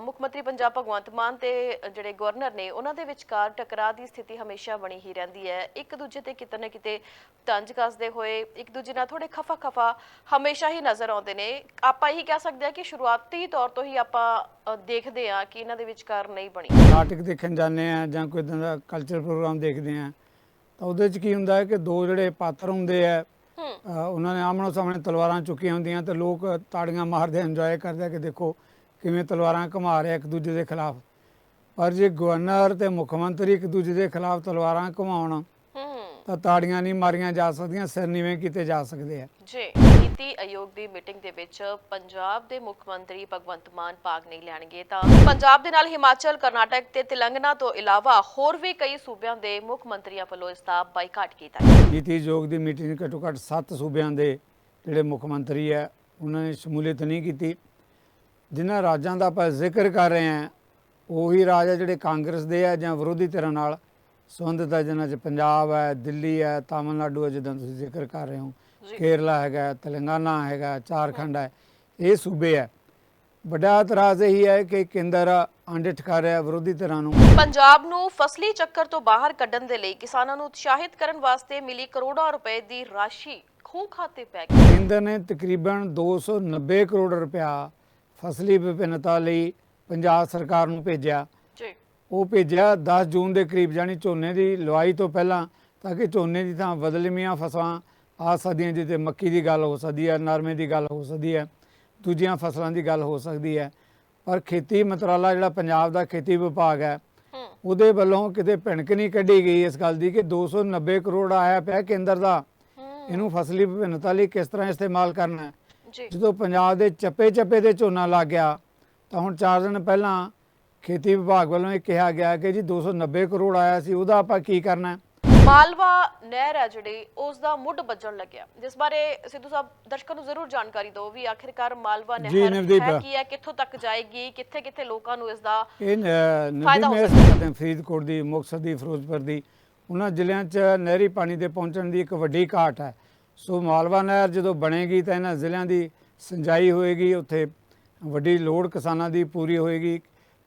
ਮੁੱਖ ਮੰਤਰੀ ਪੰਜਾਬ ਭਗਵੰਤ ਮਾਨ ਤੇ ਜਿਹੜੇ ਗਵਰਨਰ ਨੇ ਉਹਨਾਂ ਦੇ ਵਿਚਕਾਰ ਟਕਰਾਅ ਦੀ ਸਥਿਤੀ ਹਮੇਸ਼ਾ ਬਣੀ ਹੀ ਰਹਿੰਦੀ ਹੈ। ਇੱਕ ਦੂਜੇ ਤੇ ਕਿਤੇ ਨਾ ਕਿਤੇ ਤੰਜ ਕੱਸਦੇ ਹੋਏ ਇੱਕ ਦੂਜੇ ਨਾਲ ਥੋੜੇ ਖਫਾ ਖਫਾ ਹਮੇਸ਼ਾ ਹੀ ਨਜ਼ਰ ਆਉਂਦੇ ਨੇ। ਆਪਾਂ ਇਹੀ ਕਹਿ ਸਕਦੇ ਹਾਂ ਕਿ ਸ਼ੁਰੂਆਤੀ ਤੌਰ ਤੋਂ ਹੀ ਆਪਾਂ ਦੇਖਦੇ ਹਾਂ ਕਿ ਇਹਨਾਂ ਦੇ ਵਿਚਕਾਰ ਨਹੀਂ ਬਣੀ। ਨਾਟਕ ਦੇਖਣ ਜਾਂਦੇ ਆ ਜਾਂ ਕੋਈ ਇਦਾਂ ਦਾ ਕਲਚਰ ਪ੍ਰੋਗਰਾਮ ਦੇਖਦੇ ਆ ਤਾਂ ਉਹਦੇ ਚ ਕੀ ਹੁੰਦਾ ਹੈ ਕਿ ਦੋ ਜਿਹੜੇ ਪਾਤਰ ਹੁੰਦੇ ਆ ਉਹਨਾਂ ਨੇ ਆਮਣੋ ਸਾਹਮਣੇ ਤਲਵਾਰਾਂ ਚੁੱਕੀਆਂ ਹੁੰਦੀਆਂ ਤੇ ਲੋਕ ਤਾੜੀਆਂ ਮਾਰਦੇ ਇੰਜੋਏ ਕਰਦੇ ਆ ਕਿ ਦੇਖੋ ਕਿਵੇਂ ਤਲਵਾਰਾਂ ਘੁਮਾ ਰਿਹਾ ਇੱਕ ਦੂਜੇ ਦੇ ਖਿਲਾਫ? ਪਰ ਜੇ ਗਵਰਨਰ ਤੇ ਮੁੱਖ ਮੰਤਰੀ ਇੱਕ ਦੂਜੇ ਦੇ ਖਿਲਾਫ ਤਲਵਾਰਾਂ ਘੁਮਾਉਣ ਹੂੰ। ਤਾਂ ਤਾੜੀਆਂ ਨਹੀਂ ਮਾਰੀਆਂ ਜਾ ਸਕਦੀਆਂ ਸਿਰ ਨੀਵੇਂ ਕੀਤੇ ਜਾ ਸਕਦੇ ਆ। ਜੀ ਨੀਤੀ ਆਯੋਗ ਦੀ ਮੀਟਿੰਗ ਦੇ ਵਿੱਚ ਪੰਜਾਬ ਦੇ ਮੁੱਖ ਮੰਤਰੀ ਭਗਵੰਤ ਮਾਨ ਭਾਗ ਨਹੀਂ ਲੈਣਗੇ ਤਾਂ ਪੰਜਾਬ ਦੇ ਨਾਲ ਹਿਮਾਚਲ ਕਰਨਾਟਕ ਤੇ ਤੇਲੰਗਾਨਾ ਤੋਂ ਇਲਾਵਾ ਹੋਰ ਵੀ ਕਈ ਸੂਬਿਆਂ ਦੇ ਮੁੱਖ ਮੰਤਰੀਆਂ ਵੱਲੋਂ ਇਸ ਦਾ ਬਾਈਕਾਟ ਕੀਤਾ ਨੀਤੀ ਆਯੋਗ ਦੀ ਮੀਟਿੰਗ ਘੱਟੋ ਘੱਟ 7 ਸੂਬਿਆਂ ਦੇ ਜਿਹੜੇ ਮੁੱਖ ਮੰਤਰੀ ਹੈ ਉਹਨਾਂ ਨੇ ਸ਼ਮੂਲੀਅਤ ਨਹੀਂ ਕੀਤੀ। ਜਿਨ੍ਹਾਂ ਰਾਜਾਂ ਦਾ ਆਪਾਂ ਜ਼ਿਕਰ ਕਰ ਰਹੇ ਹਾਂ ਉਹੀ ਰਾਜ ਹੈ ਜਿਹੜੇ ਕਾਂਗਰਸ ਦੇ ਆ ਜਾਂ ਵਿਰੋਧੀ ਧਿਰਾਂ ਨਾਲ। ਸੰਬੰਧਿਤ ਹੈ ਜਿਨ੍ਹਾਂ 'ਚ ਪੰਜਾਬ ਹੈ ਦਿੱਲੀ ਹੈ ਤਾਮਿਲਨਾਡੂ ਹੈ ਜਿੱਦਾਂ ਤੁਸੀਂ ਜ਼ਿਕਰ ਕਰ ਰਹੇ ਹੋ। ਕੇਰਲਾ ਹੈਗਾ ਤੇਲੰਗਾਨਾ ਹੈਗਾ ਝਾਰਖੰਡ ਹੈ ਇਹ ਸੂਬੇ ਹੈ। ਵੱਡਾ ਇਤਰਾਜ਼ ਇਹੀ ਹੈ ਕਿ ਕੇਂਦਰ ਆਂਡਿਠ ਕਰ ਰਿਹਾ ਵਿਰੋਧੀ ਧਿਰਾਂ ਨੂੰ। ਪੰਜਾਬ ਨੂੰ ਫਸਲੀ ਚੱਕਰ ਤੋਂ ਬਾਹਰ ਕੱਢਣ ਦੇ ਲਈ ਕਿਸਾਨਾਂ ਨੂੰ ਉਤਸ਼ਾਹਿਤ ਕਰਨ ਵਾਸਤੇ ਮਿਲੀ ਕਰੋੜਾਂ ਰੁਪਏ ਦੀ ਰਾਸ਼ੀ ਖੂਹ ਖਾਤੇ ਪੈ ਗਈ। ਕੇਂਦਰ ਨੇ ਤਕਰੀਬਨ 290 ਕਰੋੜ ਰੁਪਇਆ ਫਸਲੀ ਵਿਭਿੰਨਤਾ ਲਈ ਪੰਜਾਬ ਸਰਕਾਰ ਨੂੰ ਭੇਜਿਆ। ਜੀ। ਉਹ ਭੇਜਿਆ 10 ਜੂਨ ਦੇ ਕਰੀਬ ਜਾਨੀ ਝੋਨੇ ਦੀ ਲਵਾਈ ਤੋਂ ਪਹਿਲਾਂ ਤਾਂ ਕਿ ਝੋਨੇ ਦੀ ਥਾਂ ਬਦਲਮੀਆਂ ਫਸਲਾਂ ਆ ਸਕਦੀਆਂ ਜਿੱਤੇ ਮੱਕੀ ਦੀ ਗੱਲ ਹੋ ਸਕਦੀ ਹੈ ਨਰਮੇ ਦੀ ਗੱਲ ਹੋ ਸਕਦੀ ਹੈ ਦੂਜੀਆਂ ਫਸਲਾਂ ਦੀ ਗੱਲ ਹੋ ਸਕਦੀ ਹੈ। ਪਰ ਖੇਤੀ ਮੰਤਰਾਲਾ ਜਿਹੜਾ ਪੰਜਾਬ ਦਾ ਖੇਤੀ ਵਿਭਾਗ ਹੈ ਉਹਦੇ ਵੱਲੋਂ ਕਿਤੇ ਭਿਣਕ ਨਹੀਂ ਕੱਢੀ ਗਈ ਇਸ ਗੱਲ ਦੀ ਕਿ 290 ਕਰੋੜ ਆਇਆ ਪਿਆ ਕੇਂਦਰ ਦਾ। ਇਹਨੂੰ ਫਸਲੀ ਵਿਭਿੰਨਤਾ ਲਈ ਕਿਸ ਤਰ੍ਹਾਂ ਇਸਤੇਮਾਲ ਕਰਨਾ ਹੈ? ਜਦੋਂ ਪੰਜਾਬ ਦੇ ਚੱਪੇ ਚੱਪੇ ਤੇ ਝੋਨਾ ਲੱਗ ਗਿਆ ਤਾਂ ਹੁਣ 4 ਦਿਨ ਪਹਿਲਾਂ ਖੇਤੀ ਵਿਭਾਗ ਵੱਲੋਂ ਇਹ ਕਿਹਾ ਗਿਆ ਕਿ ਜੀ 290 ਕਰੋੜ ਆਇਆ ਸੀ ਉਹਦਾ ਆਪਾਂ ਕੀ ਕਰਨਾ? ਮਾਲਵਾ ਨਹਿਰ ਹੈ ਜਿਹੜੀ ਉਸ ਦਾ ਮੁੱਢ ਵੱਜਣ ਲੱਗਿਆ। ਜਿਸ ਬਾਰੇ ਸਿੱਧੂ ਸਾਹਿਬ ਦਰਸ਼ਕਾਂ ਨੂੰ ਜ਼ਰੂਰ ਜਾਣਕਾਰੀ ਦਿਓ ਵੀ ਆਖਿਰਕਾਰ ਮਾਲਵਾ ਨਹਿਰ। ਹੈ ਕੀ ਹੈ ਕਿੱਥੋਂ ਤੱਕ ਜਾਏਗੀ ਕਿੱਥੇ ਕਿੱਥੇ ਲੋਕਾਂ ਨੂੰ ਇਸ ਦਾ ਇਹ ਨਦੀ ਫਰੀਦਕੋਟ ਦੀ ਮੁਕਤਸਰ ਦੀ ਫਿਰੋਜ਼ਪੁਰ ਦੀ। ਉਹਨਾਂ ਜ਼ਿਲ੍ਹਿਆਂ 'ਚ ਨਹਿਰੀ ਪਾਣੀ ਦੇ ਪਹੁੰਚਣ ਦੀ ਇੱਕ ਵੱਡੀ ਘਾਟ ਹੈ। ਸੋ ਮਾਲਵਾ ਨਹਿਰ ਜਦੋਂ ਬਣੇਗੀ ਤਾਂ ਇਹਨਾਂ ਜ਼ਿਲ੍ਹਿਆਂ ਦੀ ਸਿੰਜਾਈ ਹੋਏਗੀ, ਉੱਥੇ ਵੱਡੀ ਲੋੜ ਕਿਸਾਨਾਂ ਦੀ ਪੂਰੀ ਹੋਏਗੀ।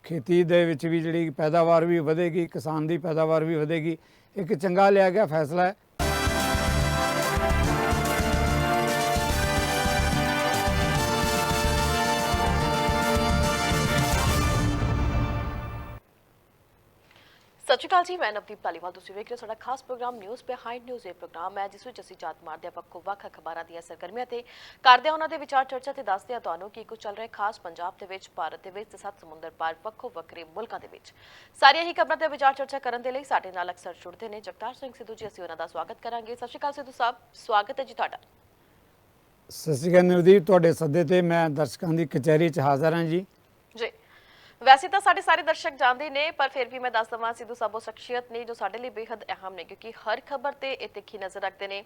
ਖੇਤੀ ਦੇ ਵਿੱਚ ਵੀ ਜਿਹੜੀ ਪੈਦਾਵਾਰ ਵੀ ਵਧੇਗੀ, ਕਿਸਾਨ ਦੀ ਪੈਦਾਵਾਰ ਵੀ ਵਧੇਗੀ। ਇੱਕ ਚੰਗਾ ਲਿਆ ਗਿਆ ਫੈਸਲਾ ਹੈ। ਸਤਿ ਸ਼੍ਰੀ ਅਕਾਲ ਜੀ, ਮੈਂ ਨਵਦੀਪ ਧਾਲੀਵਾਲ। ਤੁਸੀਂ ਵੇਖ ਰਹੇ ਹੋ ਸਾਡਾ ਖਾਸ ਪ੍ਰੋਗਰਾਮ ਨਿਊਜ਼ ਬਿਹਾਈਂਡ ਨਿਊਜ਼, ਇਹ ਪ੍ਰੋਗਰਾਮ ਹੈ ਜਿਸ ਵਿੱਚ ਅਸੀਂ ਜਾਤ ਮਾਰਦੇ ਹਾਂ ਵੱਖੋ ਵੱਖ ਖਬਰਾਂ ਦੀਆਂ ਸਰਗਰਮੀਆਂ ਤੇ ਕਰਦੇ ਹਾਂ। ਉਹਨਾਂ ਦੇ ਵਿਚਾਰ ਚਰਚਾ ਤੇ ਦੱਸਦੇ ਹਾਂ ਤੁਹਾਨੂੰ ਕੀ ਕੁਝ ਚੱਲ ਰਿਹਾ ਖਾਸ ਪੰਜਾਬ ਦੇ ਵਿੱਚ, ਭਾਰਤ ਦੇ ਵਿੱਚ ਤੇ ਸੱਤ ਸਮੁੰਦਰ ਪਾਰ ਵੱਖੋ ਵੱਖਰੇ ਮੁਲਕਾਂ ਦੇ ਵਿੱਚ। ਸਾਰੀਆਂ ਹੀ ਖਬਰਾਂ ਤੇ ਵਿਚਾਰ ਚਰਚਾ ਕਰਨ ਦੇ ਲਈ ਸਾਡੇ ਨਾਲ ਅਕਸਰ ਜੁੜਦੇ ਨੇ ਜਗਤਾਰ ਸਿੰਘ ਸਿੱਧੂ ਜੀ। ਅਸੀਂ ਉਹਨਾਂ ਦਾ ਸਵਾਗਤ ਕਰਾਂਗੇ। ਸਤਿ ਸ਼੍ਰੀ ਅਕਾਲ ਸਿੱਧੂ ਸਾਹਿਬ, ਸਵਾਗਤ ਹੈ ਜੀ ਤੁਹਾਡਾ। ਸਤਿ ਸ਼੍ਰੀ ਅਕਾਲ ਨਵਦੀਪ, ਤੁਹਾਡੇ ਸੱਦੇ ਤੇ ਮੈਂ ਦਰਸ਼ਕਾਂ ਦੀ ਕਚਹਿਰੀ 'ਚ ਹਾਜ਼ਰ ਹਾਂ ਜੀ। ਵੈਸੇ ਤਾਂ ਸਾਡੇ ਸਾਰੇ ਦਰਸ਼ਕ ਜਾਣਦੇ ਨੇ, ਪਰ ਫਿਰ ਵੀ ਮੈਂ ਦੱਸ ਦਵਾਂ, ਸਿੱਧੂ ਸਾਹਿਬ ਸ਼ਖਸੀਅਤ ਨੇ ਜੋ ਸਾਡੇ ਲਈ ਬੇहद ਅਹਿਮ ਨੇ, ਕਿਉਂਕਿ ਹਰ ਖਬਰ ਤੇ ਇਹ ਤਿੱਖੀ ਨਜ਼ਰ ਰੱਖਦੇ ਨੇ।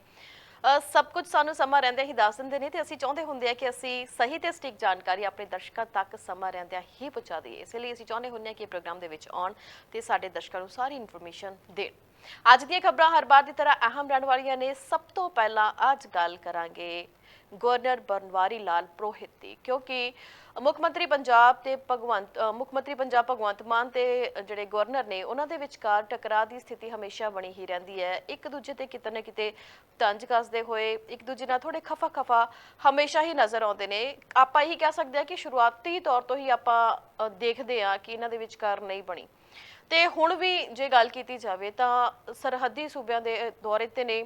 ਸਭ ਕੁਝ ਸਾਨੂੰ ਸਮਾਂ ਰਹਿੰਦਿਆਂ ਹੀ ਦੱਸ ਦਿੰਦੇ ਨੇ ਤੇ ਅਸੀਂ ਚਾਹੁੰਦੇ ਹੁੰਦੇ ਆ ਕਿ ਅਸੀਂ ਸਹੀ ਤੇ ਸਟਿਕ ਜਾਣਕਾਰੀ ਆਪਣੇ ਦਰਸ਼ਕਾਂ ਤੱਕ ਸਮਾਂ ਰਹਿੰਦਿਆਂ ਹੀ ਪਹੁੰਚਾ ਦਈਏ। ਇਸ ਲਈ ਅਸੀਂ ਚਾਹੁੰਦੇ ਹੁੰਦੇ ਆ ਕਿ ਪ੍ਰੋਗਰਾਮ ਦੇ ਵਿੱਚ ਆਉਣ ਤੇ ਸਾਡੇ ਦਰਸ਼ਕਾਂ ਨੂੰ ਸਾਰੀ ਇਨਫੋਰਮੇਸ਼ਨ ਦੇਣ। ਅੱਜ ਦੀਆਂ ਖਬਰਾਂ ਹਰ ਵਾਰ ਦੀ ਤਰ੍ਹਾਂ ਅਹਿਮ ਰਹਿਣ ਵਾਲੀਆਂ ਨੇ। ਸਭ ਤੋਂ ਪਹਿਲਾਂ ਅੱਜ ਗੱਲ ਕਰਾਂਗੇ ਗਵਰਨਰ ਬਨਵਾਰੀ ਲਾਲ ਪ੍ਰੋਹਿਤ ਦੀ ਕਿਉਂਕਿ ਮੁੱਖ ਮੰਤਰੀ ਪੰਜਾਬ ਤੇ ਭਗਵੰਤ ਮੁੱਖ ਮੰਤਰੀ ਪੰਜਾਬ ਭਗਵੰਤ ਮਾਨ ਤੇ ਜਿਹੜੇ ਗਵਰਨਰ ਨੇ ਉਹਨਾਂ ਦੇ ਵਿਚਕਾਰ ਟਕਰਾਅ ਦੀ ਸਥਿਤੀ ਹਮੇਸ਼ਾ ਬਣੀ ਹੀ ਰਹਿੰਦੀ ਹੈ। ਇੱਕ ਦੂਜੇ ਤੇ ਕਿਤੇ ਨਾ ਕਿਤੇ ਤੰਜ ਕੱਸਦੇ ਹੋਏ ਇੱਕ ਦੂਜੇ ਨਾਲ ਥੋੜੇ ਖਫਾ ਖਫਾ ਹਮੇਸ਼ਾ ਹੀ ਨਜ਼ਰ ਆਉਂਦੇ ਨੇ। ਆਪਾਂ ਇਹੀ ਕਹਿ ਸਕਦੇ ਹਾਂ ਕਿ ਸ਼ੁਰੂਆਤੀ ਤੌਰ ਤੋਂ ਹੀ ਆਪਾਂ ਅ, ਦੇਖਦੇ ਹਾਂ ਕਿ ਇਹਨਾਂ ਦੇ ਵਿਚਕਾਰ ਨਹੀਂ ਬਣੀ। ਤੇ ਹੁਣ ਵੀ ਜੇ ਗੱਲ ਕੀਤੀ ਜਾਵੇ ਤਾਂ ਸਰਹੱਦੀ ਸੂਬਿਆਂ ਦੇ ਦੌਰੇ ਤੇ ਨੇ।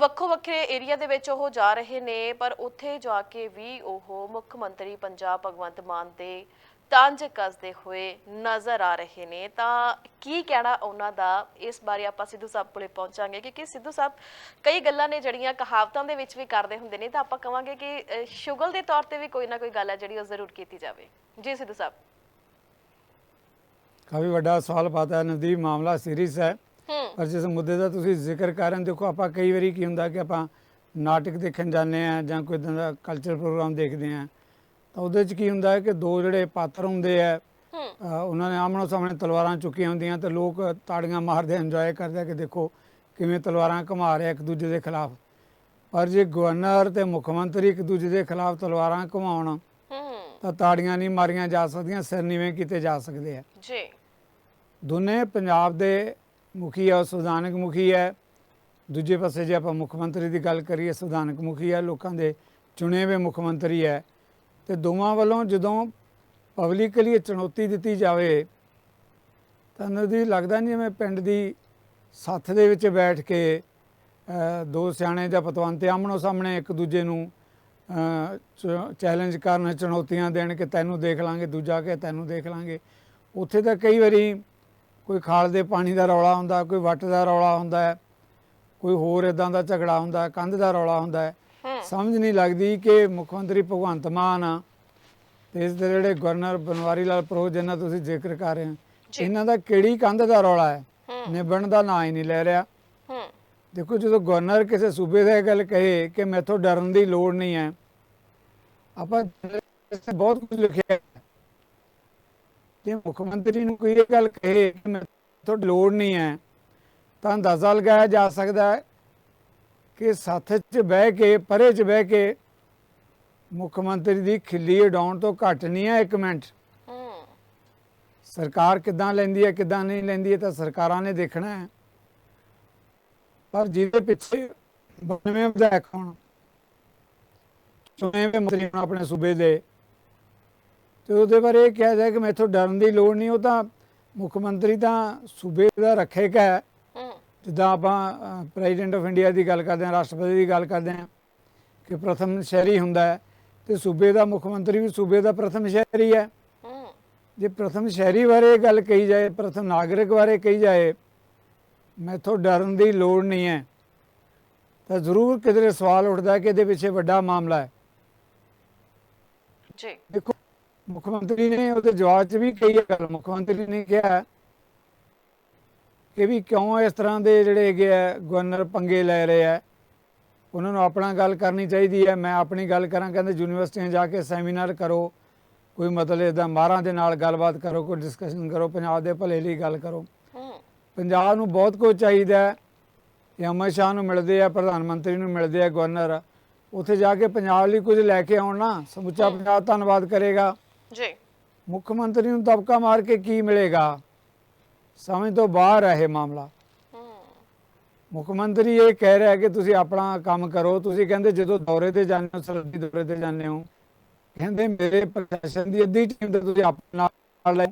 ਵੱਖੋ ਵੱਖਰੇ ਏਰੀਆ ਦੇ ਵਿੱਚ ਉਹ ਜਾ ਰਹੇ ਨੇ, ਪਰ ਉੱਥੇ ਜਾ ਕੇ ਵੀ ਉਹ ਮੁੱਖ ਮੰਤਰੀ ਪੰਜਾਬ ਭਗਵੰਤ ਮਾਨ ਦੇ ਤੰਜ ਕੱਸਦੇ ਹੋਏ ਨਜ਼ਰ ਆ ਰਹੇ ਨੇ। ਤਾਂ ਕੀ ਕਹਿਣਾ ਉਹਨਾਂ ਦਾ? ਇਸ ਬਾਰੇ ਆਪਾਂ ਸਿੱਧੂ ਸਾਹਿਬ ਕੋਲੇ ਪਹੁੰਚਾਂਗੇ, ਕਿਉਂਕਿ ਸਿੱਧੂ ਸਾਹਿਬ ਕਈ ਗੱਲਾਂ ਨੇ ਜਿਹੜੀਆਂ ਕਹਾਵਤਾਂ ਦੇ ਵਿੱਚ ਵੀ ਕਰਦੇ ਹੁੰਦੇ ਨੇ। ਤਾਂ ਆਪਾਂ ਕਵਾਂਗੇ ਕਿ ਸ਼ੁਗਲ ਦੇ ਤੌਰ ਤੇ ਵੀ ਕੋਈ ਨਾ ਕੋਈ ਗੱਲ ਹੈ ਜਿਹੜੀ ਉਹ ਜ਼ਰੂਰ ਕੀਤੀ ਜਾਵੇ। ਜੀ ਸਿੱਧੂ ਸਾਹਿਬ। ਕਾਫੀ ਵੱਡਾ ਸਵਾਲ ਪਾਤਾ ਹੈ। ਨਵਦੀਪ ਮਾਮਲਾ ਸੀਰੀਅਸ ਹੈ। ਪਰ ਜਿਸ ਮੁੱਦੇ ਦਾ ਤੁਸੀਂ ਜ਼ਿਕਰ ਕਰ ਰਹੇ ਹੋ ਦੇਖੋ ਆਪਾਂ ਕਈ ਵਾਰੀ ਕੀ ਹੁੰਦਾ ਕਿ ਆਪਾਂ ਨਾਟਕ ਦੇਖਣ ਜਾਂਦੇ ਆ ਜਾਂ ਕੋਈ ਇਦਾਂ ਦਾ ਕਲਚਰ ਪ੍ਰੋਗਰਾਮ ਦੇਖਦੇ ਆ ਤਾਂ ਉਹਦੇ 'ਚ ਕੀ ਹੁੰਦਾ ਹੈ ਕਿ ਦੋ ਜਿਹੜੇ ਪਾਤਰ ਹੁੰਦੇ ਆ ਉਹਨਾਂ ਨੇ ਆਮਣੋ ਸਾਹਮਣੇ ਤਲਵਾਰਾਂ ਚੁੱਕੀਆਂ ਹੁੰਦੀਆਂ ਤੇ ਲੋਕ ਤਾੜੀਆਂ ਮਾਰਦੇ ਇੰਜੋਏ ਕਰਦੇ ਆ ਕਿ ਦੇਖੋ ਕਿਵੇਂ ਤਲਵਾਰਾਂ ਘੁਮਾ ਰਿਹਾ ਇੱਕ ਦੂਜੇ ਦੇ ਖਿਲਾਫ। ਪਰ ਜੇ ਗਵਰਨਰ ਤੇ ਮੁੱਖ ਮੰਤਰੀ ਇੱਕ ਦੂਜੇ ਦੇ ਖਿਲਾਫ ਤਲਵਾਰਾਂ ਘੁਮਾਉਣ ਤਾਂ ਤਾੜੀਆਂ ਨਹੀਂ ਮਾਰੀਆਂ ਜਾ ਸਕਦੀਆਂ ਸਿਰ ਨੀਵੇਂ ਕੀਤੇ ਜਾ ਸਕਦੇ ਆ। ਜੀ। ਦੋਨੇ ਪੰਜਾਬ ਦੇ ਮੁਖੀ ਆ ਸੰਵਿਧਾਨਕ ਮੁਖੀ ਹੈ ਦੂਜੇ ਪਾਸੇ ਜੇ ਆਪਾਂ ਮੁੱਖ ਮੰਤਰੀ ਦੀ ਗੱਲ ਕਰੀਏ ਸੰਵਿਧਾਨਕ ਮੁਖੀ ਹੈ ਲੋਕਾਂ ਦੇ ਚੁਣੇ ਹੋਏ ਮੁੱਖ ਮੰਤਰੀ ਹੈ ਤੇ ਦੋਵਾਂ ਵੱਲੋਂ ਜਦੋਂ ਪਬਲਿਕਲੀ ਇਹ ਚੁਣੌਤੀ ਦਿੱਤੀ ਜਾਵੇ ਤਾਂ ਨਦੀ ਲੱਗਦਾ ਨਹੀਂ ਜਿਵੇਂ ਪਿੰਡ ਦੀ ਸੱਥ ਦੇ ਵਿੱਚ ਬੈਠ ਕੇ ਦੋ ਸਿਆਣੇ ਜਾਂ ਪਤਵੰਤ ਆਮਣੋ ਸਾਹਮਣੇ ਇੱਕ ਦੂਜੇ ਨੂੰ ਚੈਲੰਜ ਕਰਨ ਚੁਣੌਤੀਆਂ ਦੇਣ ਕਿ ਤੈਨੂੰ ਦੇਖ ਲਾਂਗੇ ਦੂਜਾ ਕਿ ਤੈਨੂੰ ਦੇਖ ਲਾਂਗੇ। ਉੱਥੇ ਤਾਂ ਕਈ ਵਾਰੀ ਕੋਈ ਖਾਲ ਦੇ ਪਾਣੀ ਦਾ ਰੌਲਾ ਹੁੰਦਾ ਕੋਈ ਵੱਟ ਦਾ ਰੌਲਾ ਹੁੰਦਾ ਕੋਈ ਹੋਰ ਇਦਾਂ ਦਾ ਝਗੜਾ ਹੁੰਦਾ ਕੰਧ ਦਾ ਰੌਲਾ ਹੁੰਦਾ। ਸਮਝ ਨਹੀਂ ਲੱਗਦੀ ਕਿ ਮੁੱਖ ਮੰਤਰੀ ਭਗਵੰਤ ਮਾਨ ਆ ਤੇ ਇਸ ਦੇ ਜਿਹੜੇ ਗਵਰਨਰ ਬਨਵਾਰੀ ਲਾਲ ਪ੍ਰੋਹ ਜਿਨ੍ਹਾਂ ਤੁਸੀਂ ਜ਼ਿਕਰ ਕਰ ਰਹੇ ਹੋ। ਇਹਨਾਂ ਦਾ ਕਿਹੜੀ ਕੰਧ ਦਾ ਰੌਲਾ ਹੈ। ਨਿਭਣ ਦਾ ਨਾਂ ਹੀ ਨਹੀਂ ਲੈ ਰਿਹਾ। ਦੇਖੋ ਜਦੋਂ ਗਵਰਨਰ ਕਿਸੇ ਸੂਬੇ ਦਾ ਇਹ ਗੱਲ ਕਹੇ ਕਿ ਮੈਥੋਂ ਡਰਨ ਦੀ ਲੋੜ ਨਹੀਂ ਹੈ ਆਪਾਂ ਬਹੁਤ ਕੁਝ ਲਿਖਿਆ ਜੇ ਮੁੱਖ ਮੰਤਰੀ ਨੂੰ ਕੋਈ ਇਹ ਗੱਲ ਕਹੇ ਕਿ ਮੈਥੋਂ ਲੋੜ ਨਹੀਂ ਹੈ ਤਾਂ ਅੰਦਾਜ਼ਾ ਲਗਾਇਆ ਜਾ ਸਕਦਾ ਹੈ ਕਿ ਸੱਥ 'ਚ ਬਹਿ ਕੇ ਪਰੇ 'ਚ ਬਹਿ ਕੇ ਮੁੱਖ ਮੰਤਰੀ ਦੀ ਖਿੱਲੀ ਉਡਾਉਣ ਤੋਂ ਘੱਟ ਨਹੀਂ ਹੈ ਇੱਕ ਮਿੰਟ। ਸਰਕਾਰ ਕਿੱਦਾਂ ਲੈਂਦੀ ਹੈ ਕਿੱਦਾਂ ਨਹੀਂ ਲੈਂਦੀ ਹੈ ਤਾਂ ਸਰਕਾਰਾਂ ਨੇ ਦੇਖਣਾ ਹੈ। ਪਰ ਜਿਹਦੇ ਪਿੱਛੇ 92 ਵਿਧਾਇਕ ਹੋਣ ਚੁਣੇ ਹੋਏ ਮੰਤਰੀ ਹੋਣ ਆਪਣੇ ਸੂਬੇ ਦੇ ਤੇ ਉਹਦੇ ਬਾਰੇ ਇਹ ਕਿਹਾ ਜਾਏ ਕਿ ਮੈਥੋਂ ਡਰਨ ਦੀ ਲੋੜ ਨਹੀਂ ਉਹ ਤਾਂ ਮੁੱਖ ਮੰਤਰੀ ਤਾਂ ਸੂਬੇ ਦਾ ਰੱਖੇਗਾ ਜਿੱਦਾਂ ਆਪਾਂ ਪ੍ਰੈਜ਼ੀਡੈਂਟ ਆਫ ਇੰਡੀਆ ਦੀ ਗੱਲ ਕਰਦੇ ਹਾਂ ਰਾਸ਼ਟਰਪਤੀ ਦੀ ਗੱਲ ਕਰਦੇ ਹਾਂ ਕਿ ਪ੍ਰਥਮ ਸ਼ਹਿਰੀ ਹੁੰਦਾ ਹੈ ਤੇ ਸੂਬੇ ਦਾ ਮੁੱਖ ਮੰਤਰੀ ਵੀ ਸੂਬੇ ਦਾ ਪ੍ਰਥਮ ਸ਼ਹਿਰੀ ਹੈ। ਜੇ ਪ੍ਰਥਮ ਸ਼ਹਿਰੀ ਬਾਰੇ ਗੱਲ ਕਹੀ ਜਾਏ ਪ੍ਰਥਮ ਨਾਗਰਿਕ ਬਾਰੇ ਕਹੀ ਜਾਏ ਮੈਥੋਂ ਡਰਨ ਦੀ ਲੋੜ ਨਹੀਂ ਹੈ। ਤਾਂ ਜ਼ਰੂਰ ਕਿਧਰੇ ਸਵਾਲ ਉੱਠਦਾ ਕਿ ਇਹਦੇ ਪਿੱਛੇ ਵੱਡਾ ਮਾਮਲਾ ਹੈ। ਜੀ। ਦੇਖੋ ਮੁੱਖ ਮੰਤਰੀ ਨੇ ਉਹਦੇ ਜਵਾਬ 'ਚ ਵੀ ਕਹੀ ਹੈ ਗੱਲ। ਮੁੱਖ ਮੰਤਰੀ ਨੇ ਕਿਹਾ ਕਿ ਵੀ ਕਿਉਂ ਇਸ ਤਰ੍ਹਾਂ ਦੇ ਜਿਹੜੇ ਹੈਗੇ ਆ ਗਵਰਨਰ ਪੰਗੇ ਲੈ ਰਹੇ ਆ। ਉਹਨਾਂ ਨੂੰ ਆਪਣਾ ਗੱਲ ਕਰਨੀ ਚਾਹੀਦੀ ਹੈ। ਮੈਂ ਆਪਣੀ ਗੱਲ ਕਰਾਂ ਕਹਿੰਦੇ ਯੂਨੀਵਰਸਿਟੀਆਂ ਜਾ ਕੇ ਸੈਮੀਨਾਰ ਕਰੋ। ਕੋਈ ਮਤਲਬ ਇਹਦਾ ਮਾਰਾਂ ਦੇ ਨਾਲ ਗੱਲਬਾਤ ਕਰੋ ਕੋਈ ਡਿਸਕਸ਼ਨ ਕਰੋ ਪੰਜਾਬ ਦੇ ਭਲੇ ਲਈ ਗੱਲ ਕਰੋ। ਪੰਜਾਬ ਨੂੰ ਬਹੁਤ ਕੁਝ ਚਾਹੀਦਾ ਹੈ। ਇਹ ਅਮਰ ਸ਼ਾਹ ਨੂੰ ਮਿਲਦੇ ਆ ਪ੍ਰਧਾਨ ਮੰਤਰੀ ਨੂੰ ਮਿਲਦੇ ਆ ਗਵਰਨਰ। ਉੱਥੇ ਜਾ ਕੇ ਪੰਜਾਬ ਲਈ ਕੁਝ ਲੈ ਕੇ ਆਉਣ ਨਾ ਸਮੁੱਚਾ ਪੰਜਾਬ ਧੰਨਵਾਦ ਕਰੇਗਾ। ਜੀ। ਮੁੱਖ ਮੰਤਰੀ ਨੂੰ ਦਬਕਾ ਮਾਰ ਕੇ ਕੀ ਮਿਲੇਗਾ? ਸਮਝ ਤੋਂ ਬਾਹਰ ਹੈ ਇਹ ਮਾਮਲਾ। ਮੁੱਖ ਮੰਤਰੀ ਇਹ ਕਹਿ ਰਿਹਾ ਕਿ ਤੁਸੀਂ ਆਪਣਾ ਕੰਮ ਕਰੋ। ਤੁਸੀਂ ਕਹਿੰਦੇ ਜਦੋਂ ਦੌਰੇ ਤੇ ਜਾਂਦੇ ਹੋ ਸਰਹੱਦੀ ਦੌਰੇ ਤੇ ਜਾਂਦੇ ਹੋ। ਕਹਿੰਦੇ ਮੇਰੇ ਪ੍ਰਸ਼ਾਸਨ ਦੀ ਅੱਧੀ ਟੀਮ ਤੇ ਤੁਸੀਂ ਆਪਣੇ ਨਾਲ ਲੈ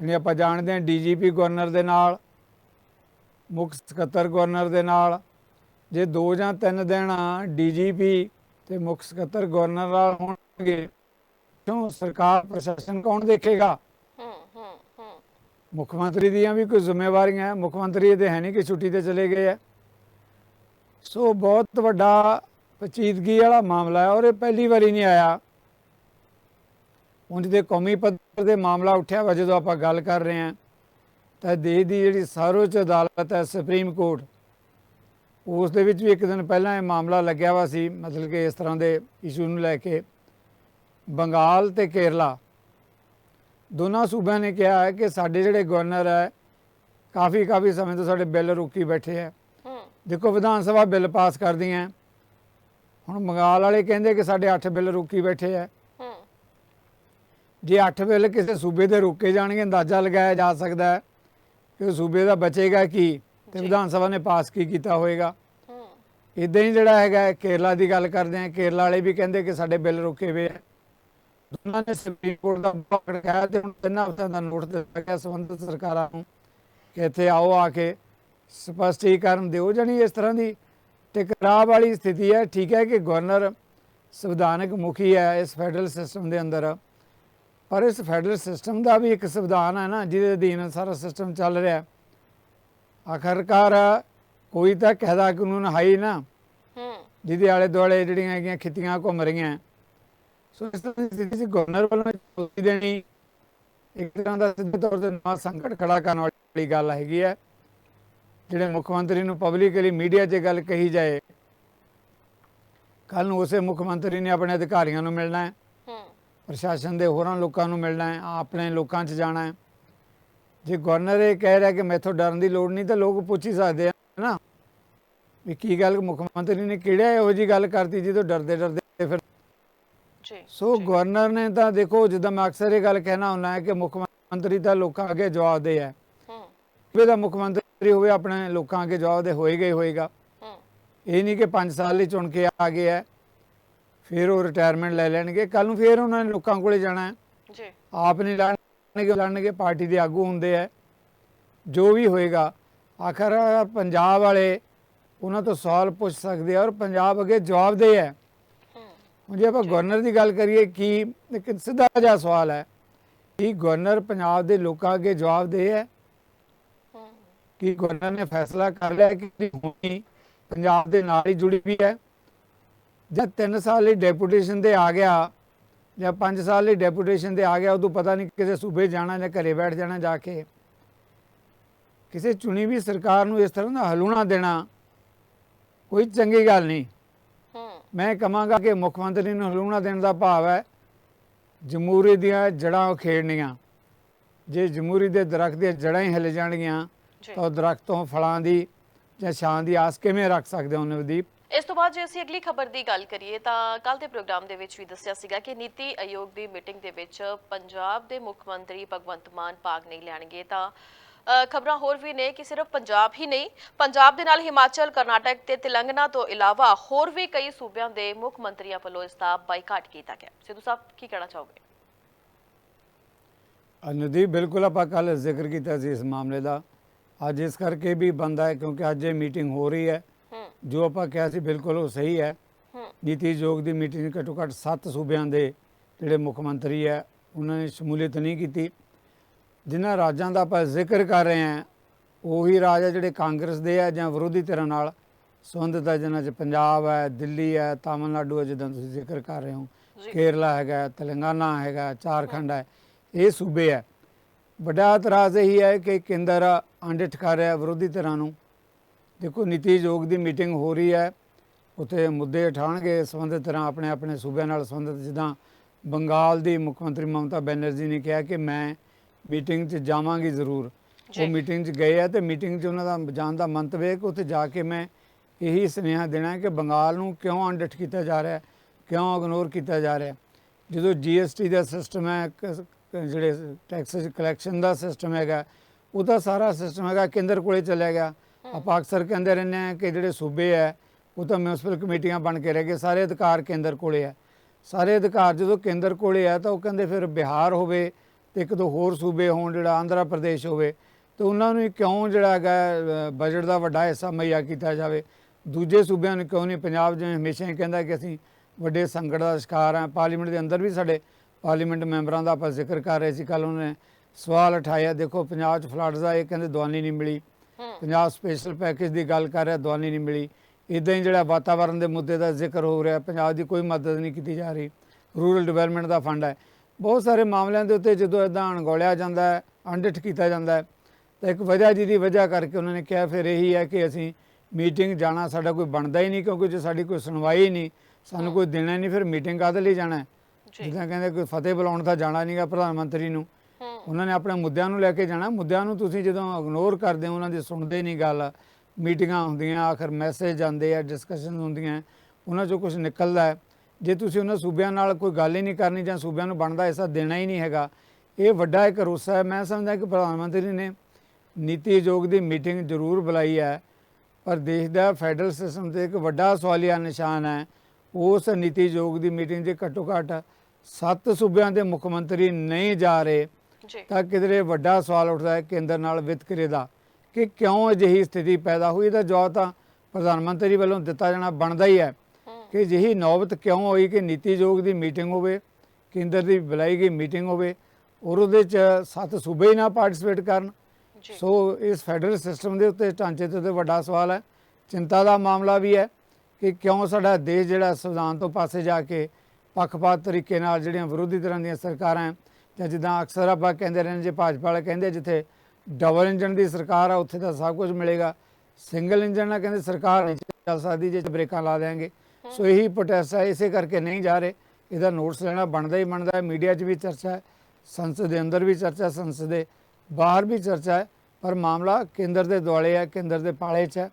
ਜਿਹੜੀ ਆਪਾਂ ਜਾਣਦੇ ਹਾਂ ਡੀਜੀਪੀ ਗਵਰਨਰ ਦੇ ਨਾਲ ਮੁੱਖ ਸਕੱਤਰ ਗਵਰਨਰ ਦੇ ਨਾਲ ਜੇ ਦੋ ਜਾਂ ਤਿੰਨ ਦਿਨ ਡੀਜੀਪੀ ਤੇ ਮੁੱਖ ਸਕੱਤਰ ਗਵਰਨਰ ਨਾਲ ਹੋਣਗੇ ਕਿਉਂ ਸਰਕਾਰ ਪ੍ਰਸ਼ਾਸਨ ਕੌਣ ਦੇਖੇਗਾ? ਮੁੱਖ ਮੰਤਰੀ ਦੀਆਂ ਵੀ ਕੋਈ ਜ਼ਿੰਮੇਵਾਰੀਆਂ ਹੈ ਮੁੱਖ ਮੰਤਰੀ ਇਹਦੇ ਹੈ ਨਹੀਂ ਕਿ ਛੁੱਟੀ ਤੇ ਚਲੇ ਗਏ ਹੈ। ਸੋ ਬਹੁਤ ਵੱਡਾ ਪਚੀਦਗੀ ਵਾਲਾ ਮਾਮਲਾ ਹੈ ਔਰ ਇਹ ਪਹਿਲੀ ਵਾਰੀ ਨਹੀਂ ਆਇਆ। ਉਂਝ ਦੇ ਕੌਮੀ ਪੱਧਰ ਦੇ ਮਾਮਲਾ ਉੱਠਿਆ ਵਾ ਜਦੋਂ ਆਪਾਂ ਗੱਲ ਕਰ ਰਹੇ ਹਾਂ। ਤਾਂ ਦੇਸ਼ ਦੀ ਜਿਹੜੀ ਸਰਵਉੱਚ ਅਦਾਲਤ ਹੈ ਸੁਪਰੀਮ ਕੋਰਟ ਉਸ ਦੇ ਵਿੱਚ ਵੀ ਇੱਕ ਦਿਨ ਪਹਿਲਾਂ ਇਹ ਮਾਮਲਾ ਲੱਗਿਆ ਵਾ ਸੀ ਮਤਲਬ ਕਿ ਇਸ ਤਰ੍ਹਾਂ ਦੇ ਇਸ਼ੂ ਨੂੰ ਲੈ ਕੇ। ਬੰਗਾਲ ਤੇ ਕੇਰਲਾ ਦੋਨਾਂ ਸੂਬਿਆਂ ਨੇ ਕਿਹਾ ਹੈ ਕਿ ਸਾਡੇ ਜਿਹੜੇ ਗਵਰਨਰ ਹੈ ਕਾਫੀ ਕਾਫੀ ਸਮੇਂ ਤੋਂ ਸਾਡੇ ਬਿੱਲ ਰੋਕੀ ਬੈਠੇ ਹੈ। ਦੇਖੋ ਵਿਧਾਨ ਸਭਾ ਬਿੱਲ ਪਾਸ ਕਰਦੀਆਂ ਹੁਣ ਬੰਗਾਲ ਵਾਲੇ ਕਹਿੰਦੇ ਕਿ ਸਾਡੇ 8 ਬਿੱਲ ਰੋਕੀ ਬੈਠੇ ਹੂੰ। ਜੇ 8 ਬਿੱਲ ਕਿਸੇ ਸੂਬੇ ਦੇ ਰੋਕੇ ਜਾਣਗੇ ਅੰਦਾਜ਼ਾ ਲਗਾਇਆ ਜਾ ਸਕਦਾ ਹੈ ਕਿ ਉਹ ਸੂਬੇ ਦਾ ਬਚੇਗਾ ਕੀ ਤੇ। ਵਿਧਾਨ ਸਭਾ ਨੇ ਪਾਸ ਕੀ ਕੀਤਾ ਹੋਏਗਾ। ਹੂੰ। ਇਦਾਂ ਹੀ ਜਿਹੜਾ ਹੈਗਾ ਕੇਰਲਾ ਦੀ ਗੱਲ ਕਰਦੇ ਆ ਕੇਰਲਾ ਵਾਲੇ ਵੀ ਕਹਿੰਦੇ ਕਿ ਸਾਡੇ ਬਿੱਲ ਰੁਕੇ ਹੋਏ ਆ। ਦੋਨਾਂ ਨੇ ਸੁਪਰੀਮ ਕੋਰਟ ਦਾ ਪਕੜ ਕਿਹਾ ਤੇ ਹੁਣ ਤਿੰਨਾਂ ਹਫ਼ਤਿਆਂ ਦਾ ਨੋਟਿਸ ਦਿੱਤਾ ਗਿਆ ਸੰਬੰਧਿਤ ਸਰਕਾਰਾਂ ਨੂੰ ਕਿ ਇੱਥੇ ਆਓ ਆ ਕੇ ਸਪਸ਼ਟੀਕਰਨ ਦਿਓ। ਜਾਣੀ ਇਸ ਤਰ੍ਹਾਂ ਦੀ ਟਕਰਾਅ ਵਾਲੀ ਸਥਿਤੀ ਹੈ। ਠੀਕ ਹੈ ਕਿ ਗਵਰਨਰ ਸੰਵਿਧਾਨਕ ਮੁਖੀ ਹੈ ਇਸ ਫੈਡਰਲ ਸਿਸਟਮ ਦੇ ਅੰਦਰ। ਪਰ ਇਸ ਫੈਡਰਲ ਸਿਸਟਮ ਦਾ ਵੀ ਇੱਕ ਸੰਵਿਧਾਨ ਹੈ ਨਾ ਜਿਹਦੇ ਅਧੀਨ ਸਾਰਾ ਸਿਸਟਮ ਚੱਲ ਰਿਹਾ ਆਖਰਕਾਰ ਕੋਈ ਤਾਂ ਕਾਇਦਾ ਕਾਨੂੰਨ ਹੈ ਹੀ ਨਾ ਹੂੰ। ਜਿਹਦੇ ਆਲੇ ਦੁਆਲੇ ਜਿਹੜੀਆਂ ਹੈਗੀਆਂ ਖਿੱਤੀਆਂ ਘੁੰਮ ਰਹੀਆਂ ਸੋ ਇਸ ਤਰ੍ਹਾਂ ਦੀ ਸਥਿਤੀ 'ਚ ਗਵਰਨਰ ਵੱਲੋਂ ਚੁਣੌਤੀ ਦੇਣੀ ਇੱਕ ਤਰ੍ਹਾਂ ਦਾ ਸਿੱਧੇ ਤੌਰ ਤੇ ਨਵਾਂ ਸੰਕਟ ਖੜਾ ਕਰਨ ਵਾਲੀ ਗੱਲ ਹੈਗੀ ਹੈ। ਜਿਹੜੇ ਮੁੱਖ ਮੰਤਰੀ ਨੂੰ ਪਬਲਿਕਲੀ ਮੀਡੀਆ 'ਚ ਗੱਲ ਕਹੀ ਜਾਏ ਕੱਲ ਨੂੰ ਉਸੇ ਮੁੱਖ ਮੰਤਰੀ ਨੇ ਆਪਣੇ ਅਧਿਕਾਰੀਆਂ ਨੂੰ ਮਿਲਣਾ ਹੂੰ। ਪ੍ਰਸ਼ਾਸਨ ਦੇ ਹੋਰਾਂ ਲੋਕਾਂ ਨੂੰ ਮਿਲਣਾ ਹੈ ਆਪਣੇ ਲੋਕਾਂ 'ਚ ਜਾਣਾ ਹੈ। ਜੇ ਗਵਰਨਰ ਇਹ ਕਹਿ ਰਿਹਾ ਕਿ ਮੈਥੋਂ ਡਰਨ ਦੀ ਲੋੜ ਨਹੀਂ ਤਾਂ ਲੋਕ ਪੁੱਛ ਹੀ ਸਕਦੇ ਆ ਨਾ? ਵੀ ਕੀ ਗੱਲ ਮੁੱਖ ਮੰਤਰੀ ਨੇ ਕਿਹੜਾ ਇਹੋ ਜੀ ਗੱਲ ਕਰਤੀ ਜਿਹਦੋਂ ਡਰਦੇ ਡਰਦੇ ਫਿਰ? ਜੀ ਸੋ ਗਵਰਨਰ ਨੇ ਤਾਂ ਦੇਖੋ ਜਿੱਦਾਂ ਮੈਂ ਅਕਸਰ ਇਹ ਗੱਲ ਕਹਿਣਾ ਹੁੰਦਾ ਹੈ ਕਿ ਮੁੱਖ ਮੰਤਰੀ ਤਾਂ ਲੋਕਾਂ ਅੱਗੇ ਜਵਾਬਦੇਹ ਹੈ। ਹੂੰ। ਸੂਬੇ ਦਾ ਮੁੱਖ ਮੰਤਰੀ ਹੋਵੇ ਆਪਣੇ ਲੋਕਾਂ ਅੱਗੇ ਜਵਾਬਦੇਹ ਹੋਏਗਾ ਹੀ ਹੋਏਗਾ। ਹੂੰ। ਇਹ ਨਹੀਂ ਕਿ 5 ਸਾਲ ਲਈ ਚੁਣ ਕੇ ਆ ਗਿਆ ਹੈ। ਫਿਰ ਉਹ ਰਿਟਾਇਰਮੈਂਟ ਲੈ ਲੈਣਗੇ। ਕੱਲ ਨੂੰ ਫਿਰ ਉਹਨਾਂ ਨੇ ਲੋਕਾਂ ਕੋਲੇ ਜਾਣਾ ਹੈ। ਜੀ। ਆਪ ਨਹੀਂ ਲੜਨਗੇ ਲੜਨਗੇ ਪਾਰਟੀ ਦੇ ਆਗੂ ਹੁੰਦੇ ਆ ਜੋ ਵੀ ਹੋਏਗਾ ਆਖਰ ਪੰਜਾਬ ਵਾਲੇ ਉਹਨਾਂ ਤੋਂ ਸਵਾਲ ਪੁੱਛ ਸਕਦੇ ਆ ਔਰ ਪੰਜਾਬ ਅੱਗੇ ਜਵਾਬ ਦੇ ਹੈ। ਹੁਣ ਜੇ ਆਪਾਂ ਗਵਰਨਰ ਦੀ ਗੱਲ ਕਰੀਏ ਕਿ ਇੱਕ ਸਿੱਧਾ ਜਿਹਾ ਸਵਾਲ ਹੈ ਕਿ ਗਵਰਨਰ ਪੰਜਾਬ ਦੇ ਲੋਕਾਂ ਅੱਗੇ ਜਵਾਬ ਦੇ ਹੈ। ਕਿ ਗਵਰਨਰ ਨੇ ਫੈਸਲਾ ਕਰ ਲਿਆ ਕਿ ਪੰਜਾਬ ਦੇ ਨਾਲ ਹੀ ਜੁੜੀ ਵੀ ਹੈ? ਜਦ 3 ਸਾਲ ਲਈ ਡੈਪੂਟੇਸ਼ਨ ਤੇ ਆ ਗਿਆ ਜਾਂ 5 ਸਾਲ ਲਈ ਡੈਪੂਟੇਸ਼ਨ ਤੇ ਆ ਗਿਆ ਉਦੋਂ ਪਤਾ ਨਹੀਂ ਕਿਸੇ ਸੂਬੇ ਜਾਣਾ ਜਾਂ ਘਰੇ ਬੈਠ ਜਾਣਾ ਜਾ ਕੇ। ਕਿਸੇ ਚੁਣੀ ਵੀ ਸਰਕਾਰ ਨੂੰ ਇਸ ਤਰ੍ਹਾਂ ਦਾ ਹਲੂਣਾ ਦੇਣਾ ਕੋਈ ਚੰਗੀ ਗੱਲ ਨਹੀਂ। ਮੈਂ ਕਹਾਂਗਾ ਕਿ ਮੁੱਖ ਮੰਤਰੀ ਨੂੰ ਹਲੂਣਾ ਦੇਣ ਦਾ ਭਾਵ ਹੈ ਜਮਹੂਰੀ ਦੀਆਂ ਜੜਾਂ ਉਖੇੜਨੀਆਂ ਜੇ ਜਮਹੂਰੀ ਦੇ ਦਰਖਤ ਦੀਆਂ ਜੜਾਂ ਹੀ ਹਿੱਲ ਜਾਣਗੀਆਂ ਤਾਂ ਉਹ ਦਰਖਤ ਤੋਂ ਫਲਾਂ ਦੀ ਜਾਂ ਛਾਂ ਦੀ ਆਸ ਕਿਵੇਂ ਰੱਖ ਸਕਦੇ ਹੋ ਨਵਦੀਪ? ਇਸ ਤੋਂ ਬਾਅਦ ਜੇ ਅਸੀਂ ਅਗਲੀ ਖਬਰ ਦੀ ਗੱਲ ਕਰੀਏ ਤਾਂ ਕੱਲ ਦੇ ਪ੍ਰੋਗਰਾਮ ਦੇ ਵਿੱਚ ਵੀ ਦੱਸਿਆ ਸੀਗਾ ਕਿ ਨੀਤੀ ਆਯੋਗ ਦੀ ਮੀਟਿੰਗ ਦੇ ਵਿੱਚ ਪੰਜਾਬ ਦੇ ਮੁੱਖ ਮੰਤਰੀ ਭਗਵੰਤ ਮਾਨ ਭਾਗ ਨਹੀਂ ਲੈਣਗੇ ਤਾਂ ਖਬਰਾਂ ਹੋਰ ਵੀ ਨੇ ਕਿ ਸਿਰਫ ਪੰਜਾਬ ਹੀ ਨਹੀਂ, ਪੰਜਾਬ ਦੇ ਨਾਲ ਹਿਮਾਚਲ, ਕਰਨਾਟਕ ਤੇ ਤੇਲੰਗਾਨਾ ਤੋਂ ਇਲਾਵਾ ਹੋਰ ਵੀ ਕਈ ਸੂਬਿਆਂ ਦੇ ਮੁੱਖ ਮੰਤਰੀਆਂ ਵੱਲੋਂ ਇਸ ਦਾ ਬਾਈਕਾਟ ਕੀਤਾ ਗਿਆ। ਸਿੱਧੂ ਸਾਹਿਬ, ਕੀ ਕਹਿਣਾ ਚਾਹੋਗੇ? ਨਵਦੀਪ ਬਿਲਕੁਲ ਆਪਾਂ ਕੱਲ ਜ਼ਿਕਰ ਕੀਤਾ ਸੀ ਇਸ ਮਾਮਲੇ ਦਾ। ਅੱਜ ਇਸ ਕਰਕੇ ਵੀ ਬੰਦਾ ਹੈ ਕਿਉਂਕਿ ਅੱਜ ਇਹ ਮੀਟਿੰਗ ਹੋ ਰਹੀ ਹੈ। ਜੋ ਆਪਾਂ ਕਿਹਾ ਸੀ ਬਿਲਕੁਲ ਉਹ ਸਹੀ ਹੈ। ਨੀਤੀ ਆਯੋਗ ਦੀ ਮੀਟਿੰਗ ਘੱਟੋ ਘੱਟ 7 ਸੂਬਿਆਂ ਦੇ ਜਿਹੜੇ ਮੁੱਖ ਮੰਤਰੀ ਹੈ ਉਹਨਾਂ ਨੇ ਸ਼ਮੂਲੀਅਤ ਨਹੀਂ ਕੀਤੀ। ਜਿਨ੍ਹਾਂ ਰਾਜਾਂ ਦਾ ਆਪਾਂ ਜ਼ਿਕਰ ਕਰ ਰਹੇ ਹਾਂ ਉਹੀ ਰਾਜ ਹੈ ਜਿਹੜੇ ਕਾਂਗਰਸ ਦੇ ਹੈ ਜਾਂ ਵਿਰੋਧੀ ਧਿਰਾਂ ਨਾਲ। ਸੰਬੰਧਿਤ ਹੈ ਜਿਨ੍ਹਾਂ 'ਚ ਪੰਜਾਬ ਹੈ ਦਿੱਲੀ ਹੈ ਤਾਮਿਲਨਾਡੂ ਹੈ ਜਿੱਦਾਂ ਤੁਸੀਂ ਜ਼ਿਕਰ ਕਰ ਰਹੇ ਹੋ। ਕੇਰਲਾ ਹੈਗਾ ਤੇਲੰਗਾਨਾ ਹੈਗਾ ਝਾਰਖੰਡ ਹੈ ਇਹ ਸੂਬੇ ਹੈ। ਵੱਡਾ ਇਤਰਾਜ਼ ਇਹੀ ਹੈ ਕਿ ਕੇਂਦਰ ਅੰਡਿਠ ਕਰ ਰਿਹਾ ਵਿਰੋਧੀ ਧਿਰਾਂ ਨੂੰ। ਦੇਖੋ ਨੀਤੀ ਆਯੋਗ ਦੀ ਮੀਟਿੰਗ ਹੋ ਰਹੀ ਹੈ। ਉੱਥੇ ਮੁੱਦੇ ਉਠਾਣਗੇ ਸੰਬੰਧਿਤ ਤਰ੍ਹਾਂ ਆਪਣੇ ਆਪਣੇ ਸੂਬਿਆਂ ਨਾਲ ਸੰਬੰਧਿਤ ਜਿੱਦਾਂ ਬੰਗਾਲ ਦੀ ਮੁੱਖ ਮੰਤਰੀ ਮਮਤਾ ਬੈਨਰਜੀ ਨੇ ਕਿਹਾ ਕਿ ਮੈਂ ਮੀਟਿੰਗ 'ਚ ਜਾਵਾਂਗੀ ਜ਼ਰੂਰ। ਉਹ ਮੀਟਿੰਗ 'ਚ ਗਏ ਆ ਤੇ ਮੀਟਿੰਗ 'ਚ ਉਹਨਾਂ ਦਾ ਜਾਣ ਦਾ ਮੰਤਵ ਹੈ ਕਿ ਉੱਥੇ ਜਾ ਕੇ ਮੈਂ ਇਹੀ ਸੁਨੇਹਾ ਦੇਣਾ ਕਿ ਬੰਗਾਲ ਨੂੰ ਕਿਉਂ ਅਣਡਿੱਠ ਕੀਤਾ ਜਾ ਰਿਹਾ ਹੈ ਕਿਉਂ ਇਗਨੋਰ ਕੀਤਾ ਜਾ ਰਿਹਾ। ਜਦੋਂ ਜੀਐਸਟੀ ਦਾ ਸਿਸਟਮ ਹੈ ਜਿਹੜੇ ਟੈਕਸ ਕਲੈਕਸ਼ਨ ਦਾ ਸਿਸਟਮ ਹੈਗਾ ਉਹਦਾ ਸਾਰਾ ਸਿਸਟਮ ਹੈਗਾ ਕੇਂਦਰ ਕੋਲੇ ਚਲਿਆ ਗਿਆ। ਆਪਾਂ ਅਕਸਰ ਕਹਿੰਦੇ ਰਹਿੰਦੇ ਹਾਂ ਕਿ ਜਿਹੜੇ ਸੂਬੇ ਹੈ, ਉਹ ਤਾਂ ਮਿਊਨਿਸਪਲ ਕਮੇਟੀਆਂ ਬਣ ਕੇ ਰਹਿ ਗਏ, ਸਾਰੇ ਅਧਿਕਾਰ ਕੇਂਦਰ ਕੋਲੇ ਹੈ। ਸਾਰੇ ਅਧਿਕਾਰ ਜਦੋਂ ਕੇਂਦਰ ਕੋਲੇ ਹੈ, ਤਾਂ ਉਹ ਕਹਿੰਦੇ ਫਿਰ ਬਿਹਾਰ ਹੋਵੇ ਤੇ ਇੱਕ ਦੋ ਹੋਰ ਸੂਬੇ ਹੋਣ, ਜਿਹੜਾ ਆਂਧਰਾ ਪ੍ਰਦੇਸ਼ ਹੋਵੇ, ਤੇ ਉਹਨਾਂ ਨੂੰ ਕਿਉਂ ਜਿਹੜਾ ਹੈਗਾ ਬਜਟ ਦਾ ਵੱਡਾ ਹਿੱਸਾ ਮੁਹੱਈਆ ਕੀਤਾ ਜਾਵੇ? ਦੂਜੇ ਸੂਬਿਆਂ ਨੂੰ ਕਿਉਂ ਨਹੀਂ? ਪੰਜਾਬ ਜਿਵੇਂ ਹਮੇਸ਼ਾ ਹੀ ਕਹਿੰਦਾ ਕਿ ਅਸੀਂ ਵੱਡੇ ਸੰਕਟ ਦਾ ਸ਼ਿਕਾਰ ਹਾਂ। ਪਾਰਲੀਮੈਂਟ ਦੇ ਅੰਦਰ ਵੀ ਸਾਡੇ ਪਾਰਲੀਮੈਂਟ ਮੈਂਬਰਾਂ ਦਾ ਆਪਾਂ ਜ਼ਿਕਰ ਕਰ ਰਹੇ ਸੀ ਕੱਲ ਉਹਨਾਂ ਨੇ ਸਵਾਲ ਉਠਾਇਆ। ਦੇਖੋ, ਪੰਜਾਬ 'ਚ ਫਲੱਡਸ ਦਾ ਇਹ ਕਹਿੰਦੇ ਦਵਾਨੀ ਨਹੀਂ ਮਿਲੀ। ਪੰਜਾਬ ਸਪੈਸ਼ਲ ਪੈਕੇਜ ਦੀ ਗੱਲ ਕਰ ਰਿਹਾ ਦਵਾਨੀ ਨਹੀਂ ਮਿਲੀ। ਇਦਾਂ ਹੀ ਜਿਹੜਾ ਵਾਤਾਵਰਣ ਦੇ ਮੁੱਦੇ ਦਾ ਜ਼ਿਕਰ ਹੋ ਰਿਹਾ ਪੰਜਾਬ ਦੀ ਕੋਈ ਮਦਦ ਨਹੀਂ ਕੀਤੀ ਜਾ ਰਹੀ। ਰੂਰਲ ਡਿਵੈਲਪਮੈਂਟ ਦਾ ਫੰਡ ਹੈ। ਬਹੁਤ ਸਾਰੇ ਮਾਮਲਿਆਂ ਦੇ ਉੱਤੇ ਜਦੋਂ ਇਦਾਂ ਅਣਗੌਲਿਆ ਜਾਂਦਾ ਹੈ ਅਣਡਿੱਠ ਕੀਤਾ ਜਾਂਦਾ ਹੈ ਤਾਂ ਇੱਕ ਵਜ੍ਹਾ ਜਿਹਦੀ ਵਜ੍ਹਾ ਕਰਕੇ ਉਹਨਾਂ ਨੇ ਕਿਹਾ ਫਿਰ ਇਹੀ ਹੈ ਕਿ ਅਸੀਂ ਮੀਟਿੰਗ ਜਾਣਾ ਸਾਡਾ ਕੋਈ ਬਣਦਾ ਹੀ ਨਹੀਂ ਕਿਉਂਕਿ ਜੇ ਸਾਡੀ ਕੋਈ ਸੁਣਵਾਈ ਹੀ ਨਹੀਂ ਸਾਨੂੰ ਕੋਈ ਦੇਣਾ ਨਹੀਂ ਫਿਰ ਮੀਟਿੰਗ ਕਾਹਦੇ ਲਈ ਜਾਣਾ ਜਿੱਦਾਂ ਕਹਿੰਦੇ ਕੋਈ ਫਤਿਹ ਬੁਲਾਉਣ ਤਾਂ ਜਾਣਾ ਨਹੀਂਗਾ ਪ੍ਰਧਾਨ ਮੰਤਰੀ ਨੂੰ। ਉਹਨਾਂ ਨੇ ਆਪਣੇ ਮੁੱਦਿਆਂ ਨੂੰ ਲੈ ਕੇ ਜਾਣਾ। ਮੁੱਦਿਆਂ ਨੂੰ ਤੁਸੀਂ ਜਦੋਂ ਇਗਨੋਰ ਕਰਦੇ ਹੋ, ਉਹਨਾਂ ਦੀ ਸੁਣਦੇ ਨਹੀਂ ਗੱਲ, ਮੀਟਿੰਗਾਂ ਹੁੰਦੀਆਂ, ਆਖਰ ਮੈਸੇਜ ਆਉਂਦੇ ਆ ਡਿਸਕਸ਼ਨ ਹੁੰਦੀਆਂ, ਉਹਨਾਂ ਚੋਂ ਕੁਝ ਨਿਕਲਦਾ ਹੈ। ਜੇ ਤੁਸੀਂ ਉਹਨਾਂ ਸੂਬਿਆਂ ਨਾਲ ਕੋਈ ਗੱਲ ਹੀ ਨਹੀਂ ਕਰਨੀ ਜਾਂ ਸੂਬਿਆਂ ਨੂੰ ਬਣਦਾ ਹਿੱਸਾ ਦੇਣਾ ਹੀ ਨਹੀਂ ਹੈਗਾ, ਇਹ ਵੱਡਾ ਇੱਕ ਰੋਸਾ ਹੈ। ਮੈਂ ਸਮਝਦਾ ਕਿ ਪ੍ਰਧਾਨ ਮੰਤਰੀ ਨੇ ਨੀਤੀ ਆਯੋਗ ਦੀ ਮੀਟਿੰਗ ਜ਼ਰੂਰ ਬੁਲਾਈ ਹੈ, ਪਰ ਦੇਸ਼ ਦਾ ਫੈਡਰਲ ਸਿਸਟਮ ਤੇ ਇੱਕ ਵੱਡਾ ਸਵਾਲੀਆ ਨਿਸ਼ਾਨ ਹੈ। ਉਸ ਨੀਤੀ ਆਯੋਗ ਦੀ ਮੀਟਿੰਗ 'ਚ ਘੱਟੋ ਘੱਟ ਸੱਤ ਸੂਬਿਆਂ ਦੇ ਮੁੱਖ ਮੰਤਰੀ ਨਹੀਂ ਜਾ ਰਹੇ। ਤਾਂ ਕਿਧਰੇ ਵੱਡਾ ਸਵਾਲ ਉੱਠਦਾ ਹੈ ਕੇਂਦਰ ਨਾਲ ਵਿਤਕਰੇ ਦਾ ਕਿ ਕਿਉਂ ਅਜਿਹੀ ਸਥਿਤੀ ਪੈਦਾ ਹੋਈ? ਇਹਦਾ ਜਵਾਬ ਤਾਂ ਪ੍ਰਧਾਨ ਮੰਤਰੀ ਵੱਲੋਂ ਦਿੱਤਾ ਜਾਣਾ ਬਣਦਾ ਹੀ ਹੈ ਕਿ ਅਜਿਹੀ ਨੌਬਤ ਕਿਉਂ ਹੋਈ ਕਿ ਨੀਤੀ ਆਯੋਗ ਦੀ ਮੀਟਿੰਗ ਹੋਵੇ ਕੇਂਦਰ ਦੀ ਬੁਲਾਈ ਗਈ ਮੀਟਿੰਗ ਹੋਵੇ ਔਰ ਉਹਦੇ ਚ ਸੱਤ ਸੂਬੇ ਹੀ ਨਾ ਪਾਰਟਿਸਿਪੇਟ ਕਰਨ? ਸੋ ਇਸ ਫੈਡਰਲ ਸਿਸਟਮ ਦੇ ਉੱਤੇ ਢਾਂਚੇ ਤੇ ਉੱਤੇ ਵੱਡਾ ਸਵਾਲ ਹੈ। ਚਿੰਤਾ ਦਾ ਮਾਮਲਾ ਵੀ ਹੈ ਕਿ ਕਿਉਂ ਸਾਡਾ ਦੇਸ਼ ਜਿਹੜਾ ਸੰਵਿਧਾਨ ਤੋਂ ਪਾਸੇ ਜਾ ਕੇ ਪੱਖਪਾਤ ਤਰੀਕੇ ਨਾਲ ਜਿਹੜੀਆਂ ਵਿਰੋਧੀ ਤਰ੍ਹਾਂ ਦੀਆਂ ਸਰਕਾਰਾਂ ਹੈ, ਜਾਂ ਜਿੱਦਾਂ ਅਕਸਰ ਆਪਾਂ ਕਹਿੰਦੇ ਰਹਿੰਦੇ ਜੇ ਭਾਜਪਾ ਵਾਲੇ ਕਹਿੰਦੇ ਜਿੱਥੇ ਡਬਲ ਇੰਜਨ ਦੀ ਸਰਕਾਰ ਆ, ਉੱਥੇ ਤਾਂ ਸਭ ਕੁਝ ਮਿਲੇਗਾ। ਸਿੰਗਲ ਇੰਜਨ ਨਾਲ ਕਹਿੰਦੇ ਸਰਕਾਰ ਨਹੀਂ ਚੱਲ ਸਕਦੀ ਜੇ ਬ੍ਰੇਕਾਂ ਲਾ ਦੇਾਂਗੇ ਸੋ ਇਹੀ ਪ੍ਰੋਟੈਸਟ ਹੈ ਇਸੇ ਕਰਕੇ ਨਹੀਂ ਜਾ ਰਹੇ। ਇਹਦਾ ਨੋਟਸ ਲੈਣਾ ਬਣਦਾ ਹੀ ਬਣਦਾ ਹੈ ਮੀਡੀਆ 'ਚ ਵੀ ਚਰਚਾ ਹੈ, ਸੰਸਦ ਦੇ ਅੰਦਰ ਵੀ ਚਰਚਾ ਸੰਸਦ ਦੇ ਬਾਹਰ ਵੀ ਚਰਚਾ ਹੈ। ਪਰ ਮਾਮਲਾ ਕੇਂਦਰ ਦੇ ਦੁਆਲੇ ਹੈ, ਕੇਂਦਰ ਦੇ ਪਾਲੇ 'ਚ ਹੈ।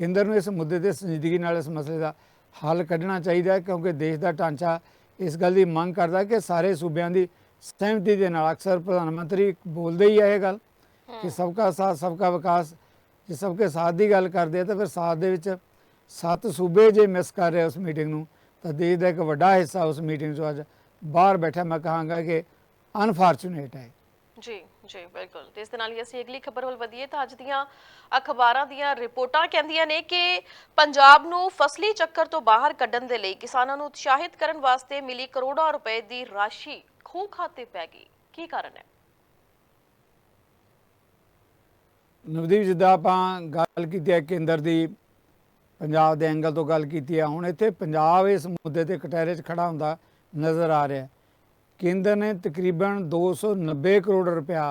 ਕੇਂਦਰ ਨੂੰ ਇਸ ਮੁੱਦੇ ਤੇ ਸੰਜੀਦਗੀ ਨਾਲ ਇਸ ਮਸਲੇ ਦਾ ਹੱਲ ਕੱਢਣਾ ਚਾਹੀਦਾ ਹੈ, ਕਿਉਂਕਿ ਦੇਸ਼ ਦਾ ਢਾਂਚਾ ਇਸ ਗੱਲ ਦੀ ਮੰਗ ਕਰਦਾ ਕਿ ਸਾਰੇ ਸੂਬਿਆਂ ਦੀ ਸਹਿਮਤੀ ਦੇ ਨਾਲ ਅਕਸਰ ਪ੍ਰਧਾਨ ਮੰਤਰੀ ਬੋਲਦੇ ਹੀ ਆ ਇਹ ਗੱਲ ਕਿ ਸਬਕਾ ਸਾਥ ਸਬਕਾ ਵਿਕਾਸ ਜੇ ਸਬਕੇ ਸਾਥ ਦੀ ਗੱਲ ਕਰਦੇ ਆ ਤਾਂ ਫਿਰ ਸਾਥ ਦੇ ਵਿੱਚ ਸੱਤ ਸੂਬੇ ਜੇ ਮਿਸ ਕਰ ਰਹੇ ਉਸ ਮੀਟਿੰਗ ਨੂੰ ਤਾਂ ਦੇਸ਼ ਦਾ ਇੱਕ ਵੱਡਾ ਹਿੱਸਾ ਉਸ ਮੀਟਿੰਗ 'ਚੋਂ ਅੱਜ ਬਾਹਰ ਬੈਠਾ। ਮੈਂ ਕਹਾਂਗਾ ਕਿ ਅਨਫੋਰਚੂਨੇਟ ਹੈ ਜੀ ਜੀ ਬਿਲਕੁਲ। ਤੇ ਇਸ ਦੇ ਨਾਲ ਹੀ ਅਸੀਂ ਅਗਲੀ ਖਬਰ ਵੱਲ ਵਧੀਏ ਤਾਂ ਅੱਜ ਦੀਆਂ ਅਖਬਾਰਾਂ ਦੀਆਂ ਰਿਪੋਰਟਾਂ ਕਹਿੰਦੀਆਂ ਨੇ ਕਿ ਪੰਜਾਬ ਨੂੰ ਫਸਲੀ ਚੱਕਰ ਤੋਂ ਬਾਹਰ ਕੱਢਣ ਦੇ ਲਈ ਕਿਸਾਨਾਂ ਨੂੰ ਉਤਸ਼ਾਹਿਤ ਕਰਨ ਵਾਸਤੇ ਮਿਲੀ ਕਰੋੜਾਂ ਰੁਪਏ ਦੀ ਰਾਸ਼ੀ ਖੂਹ ਖਾਤੇ ਪੈ ਗਈ। ਕੀ ਕਾਰਨ ਹੈ? ਨਵਦੀਪ ਜਿੱਦਾਂ ਆਪਾਂ ਗੱਲ ਕੀਤੀ ਹੈ ਕੇਂਦਰ ਦੀ ਪੰਜਾਬ ਦੇ ਐਂਗਲ ਤੋਂ ਗੱਲ ਕੀਤੀ ਹੈ ਹੁਣ ਇੱਥੇ ਪੰਜਾਬ ਇਸ ਮੁੱਦੇ ਤੇ ਕਟਹਿਰੇ 'ਚ ਖੜਾ ਹੁੰਦਾ ਨਜ਼ਰ ਆ ਰਿਹਾ ਕੇਂਦਰ ਨੇ ਤਕਰੀਬਨ 290 ਕਰੋੜ ਰੁਪਇਆ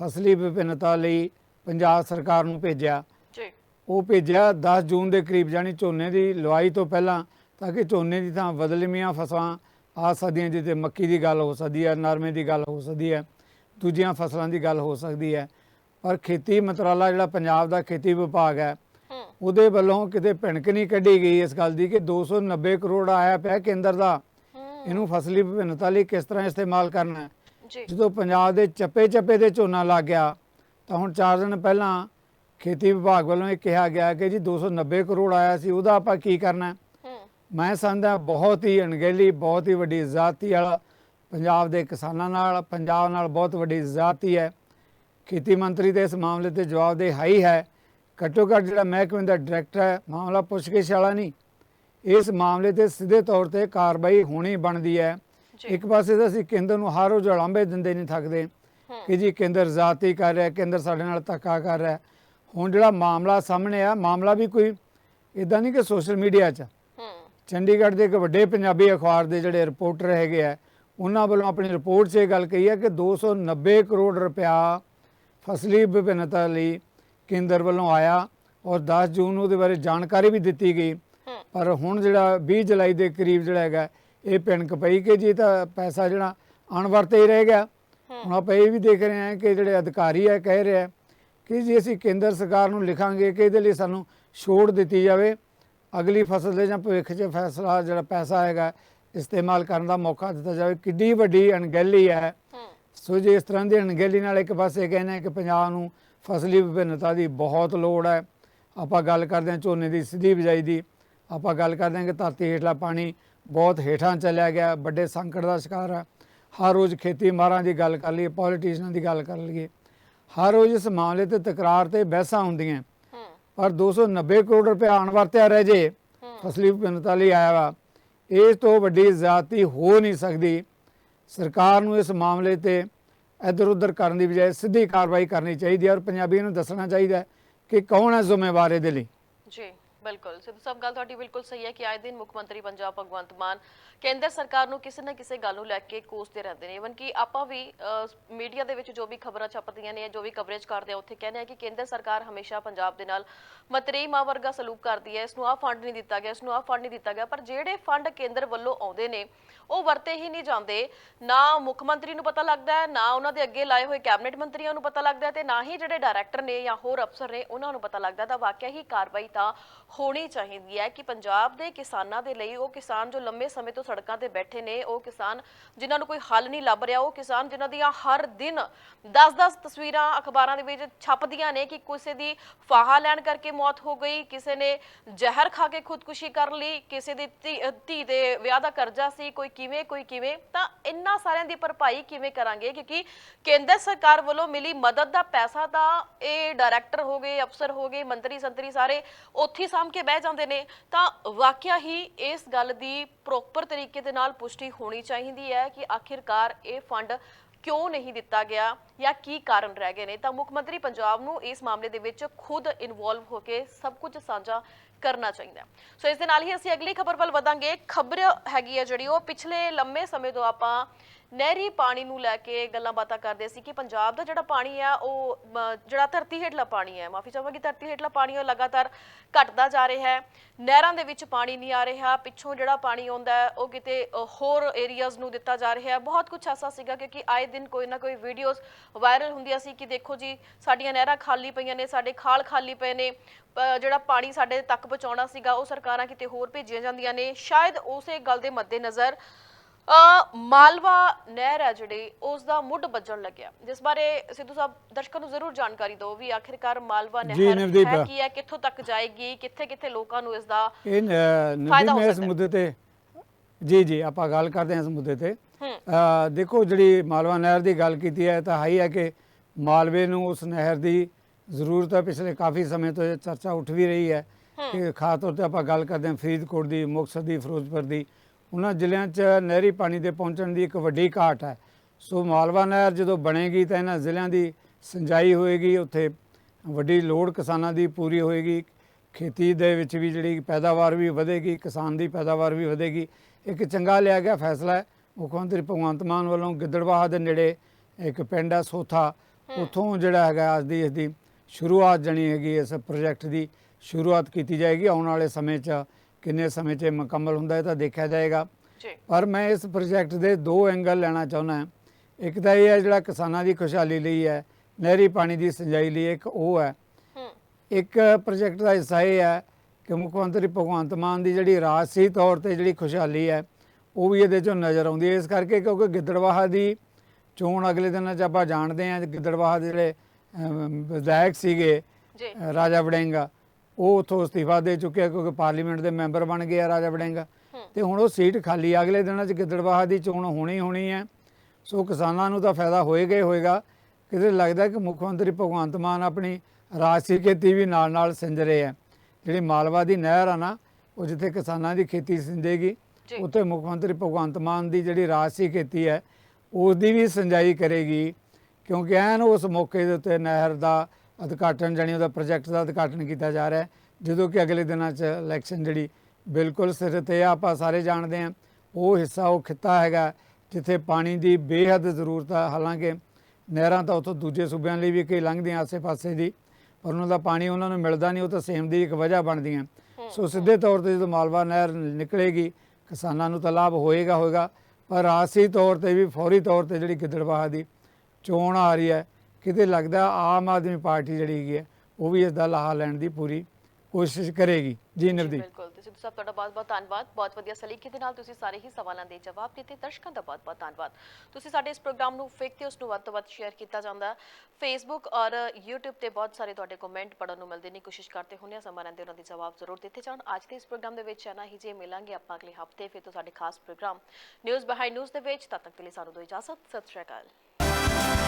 ਫਸਲੀ ਵਿਭਿੰਨਤਾ ਲਈ ਪੰਜਾਬ ਸਰਕਾਰ ਨੂੰ ਭੇਜਿਆ। ਜੀ। ਉਹ ਭੇਜਿਆ 10 ਜੂਨ ਦੇ ਕਰੀਬ ਜਾਨੀ ਝੋਨੇ ਦੀ ਲਵਾਈ ਤੋਂ ਪਹਿਲਾਂ ਤਾਂ ਕਿ ਝੋਨੇ ਦੀ ਥਾਂ ਬਦਲਮੀਆਂ ਫਸਲਾਂ ਆ ਸਕਦੀਆਂ ਜਿੱਤੇ ਮੱਕੀ ਦੀ ਗੱਲ ਹੋ ਸਕਦੀ ਹੈ ਨਰਮੇ ਦੀ ਗੱਲ ਹੋ ਸਕਦੀ ਹੈ ਦੂਜੀਆਂ ਫਸਲਾਂ ਦੀ ਗੱਲ ਹੋ ਸਕਦੀ ਹੈ। ਪਰ ਖੇਤੀ ਮੰਤਰਾਲਾ ਜਿਹੜਾ ਪੰਜਾਬ ਦਾ ਖੇਤੀ ਵਿਭਾਗ ਹੈ ਉਹਦੇ ਵੱਲੋਂ ਕਿਤੇ ਭਿਣਕ ਨਹੀਂ ਕੱਢੀ ਗਈ ਇਸ ਗੱਲ ਦੀ ਕਿ 290 ਕਰੋੜ ਆਇਆ ਪਿਆ ਕੇਂਦਰ ਦਾ। ਇਹਨੂੰ ਫਸਲੀ ਵਿਭਿੰਨਤਾ ਲਈ ਕਿਸ ਤਰ੍ਹਾਂ ਇਸਤੇਮਾਲ ਕਰਨਾ ਹੈ? ਜਦੋਂ ਪੰਜਾਬ ਦੇ ਚੱਪੇ ਚੱਪੇ ਤੇ ਝੋਨਾ ਲੱਗ ਗਿਆ ਤਾਂ ਹੁਣ 4 ਦਿਨ ਪਹਿਲਾਂ ਖੇਤੀ ਵਿਭਾਗ ਵੱਲੋਂ ਇਹ ਕਿਹਾ ਗਿਆ ਕਿ ਜੀ 290 ਕਰੋੜ ਆਇਆ ਸੀ ਉਹਦਾ ਆਪਾਂ ਕੀ ਕਰਨਾ ਮੈਂ ਸਮਝਦਾ ਬਹੁਤ ਹੀ ਅਣਗਹਿਲੀ ਬਹੁਤ ਹੀ ਵੱਡੀ ਜ਼ਾਤੀ ਵਾਲਾ ਪੰਜਾਬ ਦੇ ਕਿਸਾਨਾਂ ਨਾਲ ਪੰਜਾਬ ਨਾਲ ਬਹੁਤ ਵੱਡੀ ਜ਼ਾਤੀ ਹੈ। ਖੇਤੀ ਮੰਤਰੀ ਦੇ ਇਸ ਮਾਮਲੇ ਤੇ ਜਵਾਬ ਦੇ ਹਾਈ ਹੈ। ਘੱਟੋ ਘੱਟ ਜਿਹੜਾ ਮਹਿਕਮੇ ਦਾ ਡਾਇਰੈਕਟਰ ਹੈ ਮਾਮਲਾ ਪੁੱਛਗਿੱਛ ਵਾਲਾ ਨਹੀਂ। ਇਸ ਮਾਮਲੇ ਤੇ ਸਿੱਧੇ ਤੌਰ ਤੇ ਕਾਰਵਾਈ ਹੋਣੀ ਬਣਦੀ ਹੈ। ਇੱਕ ਪਾਸੇ ਤਾਂ ਅਸੀਂ ਕੇਂਦਰ ਨੂੰ ਹਰ ਰੋਜ਼ ਉਲਾਂਭੇ ਦਿੰਦੇ ਨਹੀਂ ਥੱਕਦੇ ਕਿ ਜੀ ਕੇਂਦਰ ਜ਼ਾਤੀ ਕਰ ਰਿਹਾ ਕੇਂਦਰ ਸਾਡੇ ਨਾਲ ਧੱਕਾ ਕਰ ਰਿਹਾ। ਹੁਣ ਜਿਹੜਾ ਮਾਮਲਾ ਸਾਹਮਣੇ ਆ ਮਾਮਲਾ ਵੀ ਕੋਈ ਇਦਾਂ ਨਹੀਂ ਕਿ ਸੋਸ਼ਲ ਮੀਡੀਆ 'ਚ। ਚੰਡੀਗੜ੍ਹ ਦੇ ਇੱਕ ਵੱਡੇ ਪੰਜਾਬੀ ਅਖਬਾਰ ਦੇ ਜਿਹੜੇ ਰਿਪੋਰਟਰ ਹੈਗੇ ਆ ਉਹਨਾਂ ਵੱਲੋਂ ਆਪਣੀ ਰਿਪੋਰਟ 'ਚ ਇਹ ਗੱਲ ਕਹੀ ਹੈ ਕਿ 290 ਕਰੋੜ ਰੁਪਇਆ ਫਸਲੀ ਵਿਭਿੰਨਤਾ ਲਈ ਕੇਂਦਰ ਵੱਲੋਂ ਆਇਆ ਔਰ 10 ਜੂਨ ਨੂੰ ਉਹਦੇ ਬਾਰੇ ਜਾਣਕਾਰੀ ਵੀ ਦਿੱਤੀ ਗਈ। ਪਰ ਹੁਣ ਜਿਹੜਾ 20 ਜੁਲਾਈ ਦੇ ਕਰੀਬ ਜਿਹੜਾ ਹੈਗਾ ਇਹ ਪਿਣਕ ਪਈ ਕਿ ਜੀ ਤਾਂ ਪੈਸਾ ਜਿਹੜਾ ਅਣਵਰਤੇ ਹੀ ਰਹਿ ਗਿਆ। ਹੁਣ ਆਪਾਂ ਇਹ ਵੀ ਦੇਖ ਰਹੇ ਹਾਂ ਕਿ ਜਿਹੜੇ ਅਧਿਕਾਰੀ ਹੈ ਕਹਿ ਰਿਹਾ ਕਿ ਜੀ ਅਸੀਂ ਕੇਂਦਰ ਸਰਕਾਰ ਨੂੰ ਲਿਖਾਂਗੇ ਕਿ ਇਹਦੇ ਲਈ ਸਾਨੂੰ ਛੋਟ ਦਿੱਤੀ ਜਾਵੇ। ਅਗਲੀ ਫਸਲ ਦੇ ਜਾਂ ਭਵਿੱਖ 'ਚ ਫੈਸਲਾ ਜਿਹੜਾ ਪੈਸਾ ਹੈਗਾ ਇਸਤੇਮਾਲ ਕਰਨ ਦਾ ਮੌਕਾ ਦਿੱਤਾ ਜਾਵੇ। ਕਿੱਡੀ ਵੱਡੀ ਅਣਗਹਿਲੀ ਹੈ। ਸੋ ਜੇ ਇਸ ਤਰ੍ਹਾਂ ਦੀ ਅਣਗਹਿਲੀ ਨਾਲ ਇੱਕ ਪਾਸੇ ਕਹਿੰਦੇ ਕਿ ਪੰਜਾਬ ਨੂੰ ਫਸਲੀ ਵਿਭਿੰਨਤਾ ਦੀ ਬਹੁਤ ਲੋੜ ਹੈ। ਆਪਾਂ ਗੱਲ ਕਰਦੇ ਹਾਂ ਝੋਨੇ ਦੀ ਸਿੱਧੀ ਬਿਜਾਈ ਦੀ। ਆਪਾਂ ਗੱਲ ਕਰਦੇ ਹਾਂ ਕਿ ਧਰਤੀ ਹੇਠਲਾ ਪਾਣੀ ਬਹੁਤ ਹੇਠਾਂ ਚਲਿਆ ਗਿਆ ਵੱਡੇ ਸੰਕਟ ਦਾ ਸ਼ਿਕਾਰ ਹੈ ਹਰ ਰੋਜ਼ ਖੇਤੀ ਮਾਰਾਂ ਦੀ ਗੱਲ ਕਰ ਲਈਏ ਪੋਲੀਟੀਸ਼ੀਅਨਾਂ ਦੀ ਗੱਲ ਕਰ ਲਈਏ। ਹਰ ਰੋਜ਼ ਇਸ ਮਾਮਲੇ ਤੇ ਤਕਰਾਰ ਤੇ ਬਹਿਸਾਂ ਹੁੰਦੀਆਂ। ਪਰ 290 ਕਰੋੜ ਰੁਪਏ ਅਣਵਰਤਿਆ ਰਹਿ ਜੇ। ਫਸਲੀ ਵਿਭਿੰਨਤਾ ਲਈ ਆਇਆ ਵਾ। ਇਸ ਤੋਂ ਵੱਡੀ ਜ਼ਿਆਦਤੀ ਹੋ ਨਹੀਂ ਸਕਦੀ। ਸਰਕਾਰ ਨੂੰ ਇਸ ਮਾਮਲੇ ਤੇ ਇੱਧਰ ਉੱਧਰ ਕਰਨ ਦੀ ਬਜਾਏ ਸਿੱਧੀ ਕਾਰਵਾਈ ਕਰਨੀ ਚਾਹੀਦੀ ਹੈ ਔਰ ਪੰਜਾਬੀਆਂ ਨੂੰ ਦੱਸਣਾ ਚਾਹੀਦਾ ਹੈ ਕਿ ਕੌਣ ਹੈ ਜ਼ਿੰਮੇਵਾਰ ਇਹਦੇ ਲਈ। ਜੀ। ਬਿਲਕੁਲ। ਸਿੱਧੂ ਸਾਹਿਬ ਗੱਲ ਤੁਹਾਡੀ ਬਿਲਕੁਲ ਸਹੀ ਹੈ ਕਿ ਆਏ ਦਿਨ ਮੁੱਖ ਮੰਤਰੀ ਪੰਜਾਬ ਭਗਵੰਤ ਮਾਨ ਕੇਂਦਰ ਸਰਕਾਰ ਨੂੰ ਕਿਸੇ ਨਾ ਕਿਸੇ ਗੱਲ ਨੂੰ ਲੈ ਕੇ ਕੋਸਦੇ ਰਹਿੰਦੇ ਨੇ। ਇਵਨ ਕਿ ਆਪਾਂ ਵੀ ਮੀਡੀਆ ਦੇ ਵਿੱਚ ਜੋ ਵੀ ਖਬਰਾਂ ਛਪਦੀਆਂ ਨੇ ਜੋ ਵੀ ਕਵਰੇਜ ਕਰਦੇ ਆ, ਉੱਥੇ ਕਹਿੰਦੇ ਆ ਕਿ ਕੇਂਦਰ ਸਰਕਾਰ ਹਮੇਸ਼ਾ ਪੰਜਾਬ ਦੇ ਨਾਲ ਮਤਰੇਈ ਮਾਂ ਵਰਗਾ ਸਲੂਕ ਕਰਦੀ ਹੈ। ਇਸ ਨੂੰ ਆਹ ਫੰਡ ਨਹੀਂ ਦਿੱਤਾ ਗਿਆ ਇਸ ਨੂੰ ਆਹ ਫੰਡ ਨਹੀਂ ਦਿੱਤਾ ਗਿਆ। ਪਰ ਜਿਹੜੇ ਫੰਡ ਕੇਂਦਰ ਵੱਲੋਂ ਆਉਂਦੇ ਨੇ, ਉਹ ਵਰਤੇ ਹੀ ਨਹੀਂ ਜਾਂਦੇ। ਨਾ ਮੁੱਖ ਮੰਤਰੀ ਨੂੰ ਪਤਾ ਲੱਗਦਾ ਹੈ, ਨਾ ਉਹਨਾਂ ਦੇ ਅੱਗੇ ਲਾਏ ਹੋਏ ਕੈਬਨਿਟ ਮੰਤਰੀਆਂ ਨੂੰ ਪਤਾ ਲੱਗਦਾ ਤੇ ਨਾ ਹੀ ਜਿਹੜੇ ਡਾਇਰੈਕਟਰ ਨੇ ਜਾਂ ਹੋਰ ਅਫਸਰ ਨੇ, ਉਹਨਾਂ ਨੂੰ ਪਤਾ ਲੱਗਦਾ ਤਾਂ ਵਾਕਿਆ ਹੀ ਕਾਰਵਾਈ ਤਾਂ ਹੋਣੀ ਚਾਹੀਦੀ ਹੈ ਕਿ ਪੰਜਾਬ ਦੇ ਕਿਸਾਨਾਂ ਦੇ ਲਈ ਉਹ ਕਿਸਾਨ ਜੋ ਲੰਮੇ ਸਮੇਂ ਤੋਂ ਸੜਕਾਂ ਤੇ ਬੈਠੇ ਨੇ, ਉਹ ਕਿਸਾਨ ਜਿਨ੍ਹਾਂ ਨੂੰ ਕੋਈ ਹੱਲ ਨਹੀਂ ਲੱਭ ਰਿਹਾ, ਉਹ ਕਿਸਾਨ ਜਿਨ੍ਹਾਂ ਦੀਆਂ ਹਰ ਦਿਨ 10-10 ਤਸਵੀਰਾਂ ਅਖਬਾਰਾਂ ਦੇ ਵਿੱਚ ਛਪਦੀਆਂ ਨੇ ਕਿ ਕਿਸੇ ਦੀ ਫਾਹਾ ਲੈਣ ਕਰਕੇ ਮੌਤ ਹੋ ਗਈ, ਕਿਸੇ ਨੇ ਜ਼ਹਿਰ ਖਾ ਕੇ ਖੁਦਕੁਸ਼ੀ ਕਰ ਲਈ, ਕਿਸੇ ਦੀ ਧੀ- ਧੀ ਦੇ ਵਿਆਹ ਦਾ ਕਰਜ਼ਾ ਸੀ, ਕੋਈ ਕਿਵੇਂ ਕੋਈ ਕਿਵੇਂ, ਤਾਂ ਇੰਨਾ ਸਾਰਿਆਂ ਦੀ ਭਰਪਾਈ ਕਿਵੇਂ ਕਰਾਂਗੇ? ਕਿਉਂਕਿ ਕੇਂਦਰ ਸਰਕਾਰ ਵੱਲੋਂ ਮਿਲੀ ਮਦਦ ਦਾ ਪੈਸਾ ਤਾਂ ਇਹ ਡਾਇਰੈਕਟਰ ਹੋ ਗਏ, ਅਫਸਰ ਹੋ ਗਏ ਮੰਤਰੀ ਸੰਤਰੀ ਸਾਰੇ ਉੱਥੇ ਸਾਂਭ ਕੇ ਬਹਿ ਜਾਂਦੇ ਨੇ, ਤਾਂ ਵਾਕਿਆ ਹੀ ਇਸ ਗੱਲ ਦੀ ਪ੍ਰੋਪਰ ਤਰੀਕੇ ਦੇ ਨਾਲ ਪੁਸ਼ਟੀ ਹੋਣੀ ਚਾਹੀਦੀ ਹੈ ਕਿ ਆਖਿਰਕਾਰ ਇਹ ਫੰਡ ਕਿਉਂ ਨਹੀਂ ਦਿੱਤਾ ਗਿਆ ਜਾਂ ਕੀ ਕਾਰਨ ਰਹਿ ਗਏ ਨੇ। ਤਾਂ ਮੁੱਖ ਮੰਤਰੀ ਪੰਜਾਬ ਨੂੰ ਇਸ ਮਾਮਲੇ ਦੇ ਵਿੱਚ ਖੁਦ ਇਨਵੋਲਵ ਹੋ ਕੇ ਸਭ ਕੁਝ ਸਾਂਝਾ ਕਰਨਾ ਚਾਹੀਦਾ ਸੋ ਇਸ ਦੇ ਨਾਲ ਹੀ ਅਸੀਂ ਅਗਲੀ ਖਬਰ ਵੱਲ ਵਧਾਂਗੇ। ਖਬਰ ਹੈਗੀ ਹੈ ਜਿਹੜੀ ਉਹ ਪਿਛਲੇ ਲੰਮੇ ਸਮੇਂ ਤੋਂ ਆਪਾਂ ਨਹਿਰੀ ਪਾਣੀ ਨੂੰ ਲੈ ਕੇ ਗੱਲਾਂ ਬਾਤਾਂ ਕਰਦੇ ਸੀ ਕਿ ਪੰਜਾਬ ਦਾ ਜਿਹੜਾ ਪਾਣੀ ਆ, ਉਹ ਜਿਹੜਾ ਧਰਤੀ ਹੇਠਲਾ ਪਾਣੀ ਹੈ, ਮਾਫੀ ਚਾਹਾਂਗੀ ਧਰਤੀ ਹੇਠਲਾ ਪਾਣੀ ਉਹ ਲਗਾਤਾਰ ਘਟਦਾ ਜਾ ਰਿਹਾ ਹੈ। ਨਹਿਰਾਂ ਦੇ ਵਿੱਚ ਪਾਣੀ ਨਹੀਂ ਆ ਰਿਹਾ, ਪਿੱਛੋਂ ਜਿਹੜਾ ਪਾਣੀ ਆਉਂਦਾ ਉਹ ਕਿਤੇ ਹੋਰ ਏਰੀਆਜ਼ ਨੂੰ ਦਿੱਤਾ ਜਾ ਰਿਹਾ ਹੈ। ਬਹੁਤ ਕੁਝ ਐਸਾ ਸੀਗਾ ਕਿਉਂਕਿ ਆਏ ਦਿਨ ਕੋਈ ਨਾ ਕੋਈ ਵੀਡੀਓਜ਼ ਵਾਇਰਲ ਹੁੰਦੀਆਂ ਸੀ ਕਿ ਦੇਖੋ ਜੀ, ਸਾਡੀਆਂ ਨਹਿਰਾਂ ਖਾਲੀ ਪਈਆਂ ਨੇ, ਸਾਡੇ ਖਾਲ ਖਾਲੀ ਪਏ ਨੇ ਜਿਹੜਾ ਪਾਣੀ ਸਾਡੇ ਤੱਕ ਪਹੁੰਚਾਉਣਾ ਸੀਗਾ, ਉਹ ਸਰਕਾਰਾਂ ਕਿਤੇ ਹੋਰ ਭੇਜੀਆਂ ਜਾਂਦੀਆਂ ਨੇ। ਸ਼ਾਇਦ ਉਸੇ ਗੱਲ ਦੇ ਮੱਦੇਨਜ਼ਰ ਅ ਮਾਲਵਾ ਨਹਿਰ ਹੈ ਜਿਹੜੀ ਉਸ ਦਾ ਮੁੱਢ ਵੱਜਣ ਲੱਗਿਆ। ਜਿਸ ਬਾਰੇ ਸਿੱਧੂ ਸਾਹਿਬ ਦਰਸ਼ਕਾਂ ਨੂੰ ਜ਼ਰੂਰ ਜਾਣਕਾਰੀ ਦਿਓ ਵੀ ਆਖਿਰਕਾਰ ਮਾਲਵਾ ਨਹਿਰ। ਹੈ ਕੀ ਹੈ ਕਿੱਥੋਂ ਤੱਕ ਜਾਏਗੀ ਕਿੱਥੇ ਕਿੱਥੇ ਲੋਕਾਂ ਨੂੰ ਇਸ ਦਾ ਇਹ ਇਸ। ਮੁੱਦੇ ਤੇ ਜੀ ਜੀ ਆਪਾਂ ਗੱਲ ਕਰਦੇ ਹਾਂ ਇਸ ਮੁੱਦੇ ਤੇ। ਦੇਖੋ ਜਿਹੜੀ ਮਾਲਵਾ ਨਹਿਰ ਦੀ ਗੱਲ ਕੀਤੀ ਹੈ ਤਾਂ ਹੈ ਹੀ ਕਿ ਮਾਲਵੇ ਨੂੰ ਉਸ ਨਹਿਰ ਦੀ ਜ਼ਰੂਰਤ ਹੈ। ਪਿਛਲੇ ਕਾਫੀ ਸਮੇਂ ਤੋਂ ਇਹ ਚਰਚਾ ਉੱਠ ਵੀ ਰਹੀ ਹੈ। ਕਿ ਖਾਸ ਤੌਰ ਤੇ ਆਪਾਂ ਗੱਲ ਕਰਦੇ ਹਾਂ ਫਰੀਦਕੋਟ ਦੀ ਮੁਕਤਸਰ ਦੀ ਫਿਰੋਜ਼ਪੁਰ ਦੀ। ਉਹਨਾਂ ਜ਼ਿਲ੍ਹਿਆਂ 'ਚ ਨਹਿਰੀ ਪਾਣੀ ਦੇ ਪਹੁੰਚਣ ਦੀ ਇੱਕ ਵੱਡੀ ਘਾਟ ਹੈ। ਸੋ ਮਾਲਵਾ ਨਹਿਰ ਜਦੋਂ ਬਣੇਗੀ ਤਾਂ ਇਹਨਾਂ ਜ਼ਿਲ੍ਹਿਆਂ ਦੀ ਸਿੰਜਾਈ ਹੋਏਗੀ ਉੱਥੇ ਵੱਡੀ ਲੋੜ ਕਿਸਾਨਾਂ ਦੀ ਪੂਰੀ ਹੋਏਗੀ। ਖੇਤੀ ਦੇ ਵਿੱਚ ਵੀ ਜਿਹੜੀ ਪੈਦਾਵਾਰ ਵੀ ਵਧੇਗੀ ਕਿਸਾਨ ਦੀ ਪੈਦਾਵਾਰ ਵੀ ਵਧੇਗੀ। ਇੱਕ ਚੰਗਾ ਲਿਆ ਗਿਆ ਫੈਸਲਾ ਹੈ। ਮੁੱਖ ਮੰਤਰੀ ਭਗਵੰਤ ਮਾਨ ਵੱਲੋਂ ਗਿੱਦੜਵਾਹਾ ਦੇ ਨੇੜੇ ਇੱਕ ਪਿੰਡ ਹੈ ਸੋਥਾ। ਉੱਥੋਂ ਜਿਹੜਾ ਹੈਗਾ ਅੱਜ ਦੀ ਇਸ ਦੀ ਸ਼ੁਰੂਆਤ ਜਣੀ ਹੈਗੀ ਇਸ ਪ੍ਰੋਜੈਕਟ ਦੀ ਸ਼ੁਰੂਆਤ ਕੀਤੀ ਜਾਏਗੀ। ਆਉਣ ਵਾਲੇ ਸਮੇਂ 'ਚ ਕਿੰਨੇ ਸਮੇਂ 'ਚ ਮੁਕੰਮਲ ਹੁੰਦਾ ਹੈ ਤਾਂ ਦੇਖਿਆ ਜਾਏਗਾ। ਪਰ ਮੈਂ ਇਸ ਪ੍ਰੋਜੈਕਟ ਦੇ ਦੋ ਐਂਗਲ ਲੈਣਾ ਚਾਹੁੰਦਾ ਇੱਕ ਤਾਂ ਇਹ ਹੈ ਜਿਹੜਾ ਕਿਸਾਨਾਂ ਦੀ ਖੁਸ਼ਹਾਲੀ ਲਈ ਹੈ ਨਹਿਰੀ ਪਾਣੀ ਦੀ ਸਿੰਜਾਈ ਲਈ ਇੱਕ ਉਹ ਹੈ। ਇੱਕ ਪ੍ਰੋਜੈਕਟ ਦਾ ਹਿੱਸਾ ਇਹ ਹੈ ਕਿ ਮੁੱਖ ਮੰਤਰੀ ਭਗਵੰਤ ਮਾਨ ਦੀ ਜਿਹੜੀ ਰਾਜਸੀ ਤੌਰ ਤੇ ਜਿਹੜੀ ਖੁਸ਼ਹਾਲੀ ਹੈ ਉਹ ਵੀ ਇਹਦੇ ਚੋਂ ਨਜ਼ਰ ਆਉਂਦੀ ਹੈ। ਇਸ ਕਰਕੇ ਕਿਉਂਕਿ ਗਿੱਦੜਵਾਹਾ ਦੀ ਚੋਣ ਅਗਲੇ ਦਿਨਾਂ 'ਚ ਆਪਾਂ ਜਾਣਦੇ ਹਾਂ ਗਿੱਦੜਵਾਹਾ ਦੇ ਜਿਹੜੇ ਵਿਧਾਇਕ ਸੀਗੇ ਰਾਜਾ ਵੜਿੰਗਾ ਉਹ ਉਥੋਂ ਅਸਤੀਫਾ ਦੇ ਚੁੱਕਿਆ ਕਿਉਂਕਿ ਪਾਰਲੀਮੈਂਟ ਦੇ ਮੈਂਬਰ ਬਣ ਗਏ ਆ ਰਾਜਾ ਵੜਿੰਗਾ। ਤੇ ਹੁਣ ਉਹ ਸੀਟ ਖਾਲੀ। ਅਗਲੇ ਦਿਨਾਂ 'ਚ ਗਿੱਦੜਵਾਹਾ ਦੀ ਚੋਣ ਹੋਣੀ ਹੋਣੀ ਹੈ। ਸੋ ਕਿਸਾਨਾਂ ਨੂੰ ਤਾਂ ਫਾਇਦਾ ਹੋਏਗਾ ਹੀ ਹੋਏਗਾ। ਕਿਤੇ ਲੱਗਦਾ ਕਿ ਮੁੱਖ ਮੰਤਰੀ ਭਗਵੰਤ ਮਾਨ ਆਪਣੀ ਰਾਜਸੀ ਖੇਤੀ ਵੀ ਨਾਲ ਨਾਲ ਸਿੰਜ ਰਹੇ ਆ। ਜਿਹੜੀ ਮਾਲਵਾ ਦੀ ਨਹਿਰ ਆ ਨਾ ਉਹ ਜਿੱਥੇ ਕਿਸਾਨਾਂ ਦੀ ਖੇਤੀ ਸਿੰਜੇਗੀ। ਉੱਥੇ ਮੁੱਖ ਮੰਤਰੀ ਭਗਵੰਤ ਮਾਨ ਦੀ ਜਿਹੜੀ ਰਾਜਸੀ ਖੇਤੀ ਹੈ ਉਸ ਦੀ ਵੀ ਸਿੰਜਾਈ ਕਰੇਗੀ। ਕਿਉਂਕਿ ਐਨ ਉਸ ਮੌਕੇ ਦੇ ਉੱਤੇ ਨਹਿਰ ਦਾ ਉਦਘਾਟਨ, ਜਾਣੀ ਉਹਦਾ ਪ੍ਰੋਜੈਕਟ ਦਾ ਉਦਘਾਟਨ ਕੀਤਾ ਜਾ ਰਿਹਾ ਹੈ। ਜਦੋਂ ਕਿ ਅਗਲੇ ਦਿਨਾਂ 'ਚ ਇਲੈਕਸ਼ਨ ਜਿਹੜੀ ਬਿਲਕੁਲ ਸਿਰ ਤੇ ਆ, ਆਪਾਂ ਸਾਰੇ ਜਾਣਦੇ ਹਾਂ, ਉਹ ਹਿੱਸਾ ਉਹ ਖਿੱਤਾ ਹੈਗਾ, ਜਿੱਥੇ ਪਾਣੀ ਦੀ ਬੇਹੱਦ ਜ਼ਰੂਰਤ ਆ। ਹਾਲਾਂਕਿ ਨਹਿਰਾਂ ਤਾਂ ਉੱਥੋਂ ਦੂਜੇ ਸੂਬਿਆਂ ਲਈ ਵੀ ਕਈ ਲੰਘਦੀਆਂ ਆਸੇ-ਪਾਸੇ ਦੀ, ਪਰ ਉਹਨਾਂ ਦਾ ਪਾਣੀ ਉਹਨਾਂ ਨੂੰ ਮਿਲਦਾ ਨਹੀਂ, ਉਹ ਤਾਂ ਸੇਮ ਦੀ ਇੱਕ ਵਜ੍ਹਾ ਬਣਦੀਆਂ। ਸੋ ਸਿੱਧੇ ਤੌਰ ਤੇ ਜਦੋਂ ਮਾਲਵਾ ਨਹਿਰ ਨਿਕਲੇਗੀ, ਕਿਸਾਨਾਂ ਨੂੰ ਤਾਂ ਲਾਭ ਹੋਏਗਾ ਹੋਏਗਾ ਪਰ ਆਸੀ ਤੌਰ ਤੇ ਵੀ, ਫੌਰੀ ਤੌਰ ਤੇ ਜਿਹੜੀ ਗਿੱਦੜਬਾਹਾ ਦੀ ਚੋਣ ਆ ਰਹੀ ਹੈ ਕਿਤੇ ਲੱਗਦਾ ਆਮ ਆਦਮੀ ਪਾਰਟੀ ਜਿਹੜੀ ਹੈਗੀ ਹੈ ਉਹ ਵੀ ਇਸ ਦਾ ਲਾਹਾ ਲੈਣ ਦੀ ਪੂਰੀ ਕੋਸ਼ਿਸ਼ ਕਰੇਗੀ ਜੀ ਨਵਦੀਪ। ਬਿਲਕੁਲ। ਤੇ ਸਿੱਧੂ ਸਾਹਿਬ ਤੁਹਾਡਾ ਬਹੁਤ ਬਹੁਤ ਧੰਨਵਾਦ। ਬਹੁਤ ਵਧੀਆ ਸਲੀਕੇ ਦੇ ਨਾਲ ਤੁਸੀਂ ਸਾਰੇ ਹੀ ਸਵਾਲਾਂ ਦੇ ਜਵਾਬ ਦਿੱਤੇ ਦਰਸ਼ਕਾਂ ਦਾ ਬਹੁਤ ਬਹੁਤ ਧੰਨਵਾਦ। ਤੁਸੀਂ ਸਾਡੇ ਇਸ ਪ੍ਰੋਗਰਾਮ ਨੂੰ ਫੇਕ ਤੇ ਉਸ ਨੂੰ ਵੱਧ ਤੋਂ ਵੱਧ ਸ਼ੇਅਰ ਕੀਤਾ ਜਾਂਦਾ ਫੇਸਬੁੱਕ ਔਰ YouTube ਤੇ ਬਹੁਤ ਸਾਰੇ ਤੁਹਾਡੇ ਕਮੈਂਟ ਪੜਨ ਨੂੰ ਮਿਲਦੇ ਨੇ। ਕੋਸ਼ਿਸ਼ ਕਰਦੇ ਹੁੰਦੇ ਹਾਂ ਸਮਾਂ ਰਹਿੰਦੇ ਉਹਨਾਂ ਦੇ ਜਵਾਬ ਜ਼ਰੂਰ ਦਿੱਤੇ ਜਾਣ। ਅੱਜ ਦੇ ਇਸ ਪ੍ਰੋਗਰਾਮ ਦੇ ਵਿੱਚ ਨਾ ਹੀ ਜੇ। ਮਿਲਾਂਗੇ ਆਪਾਂ ਅਗਲੇ ਹਫ਼ਤੇ ਫਿਰ ਤੋਂ ਸਾਡੇ ਖਾਸ ਪ੍ਰੋਗਰਾਮ। ਨਿਊਜ਼ ਬਿਹਾਈਂਡ ਨਿਊਜ਼ ਦੇ ਵਿੱਚ ਤਦ ਤੱਕ ਦੇ ਲਈ ਸਾਨੂੰ ਦੋ ਇਜਾਜ਼ਤ। ਸਤਿ ਸ਼੍ਰੀ ਅਕਾਲ।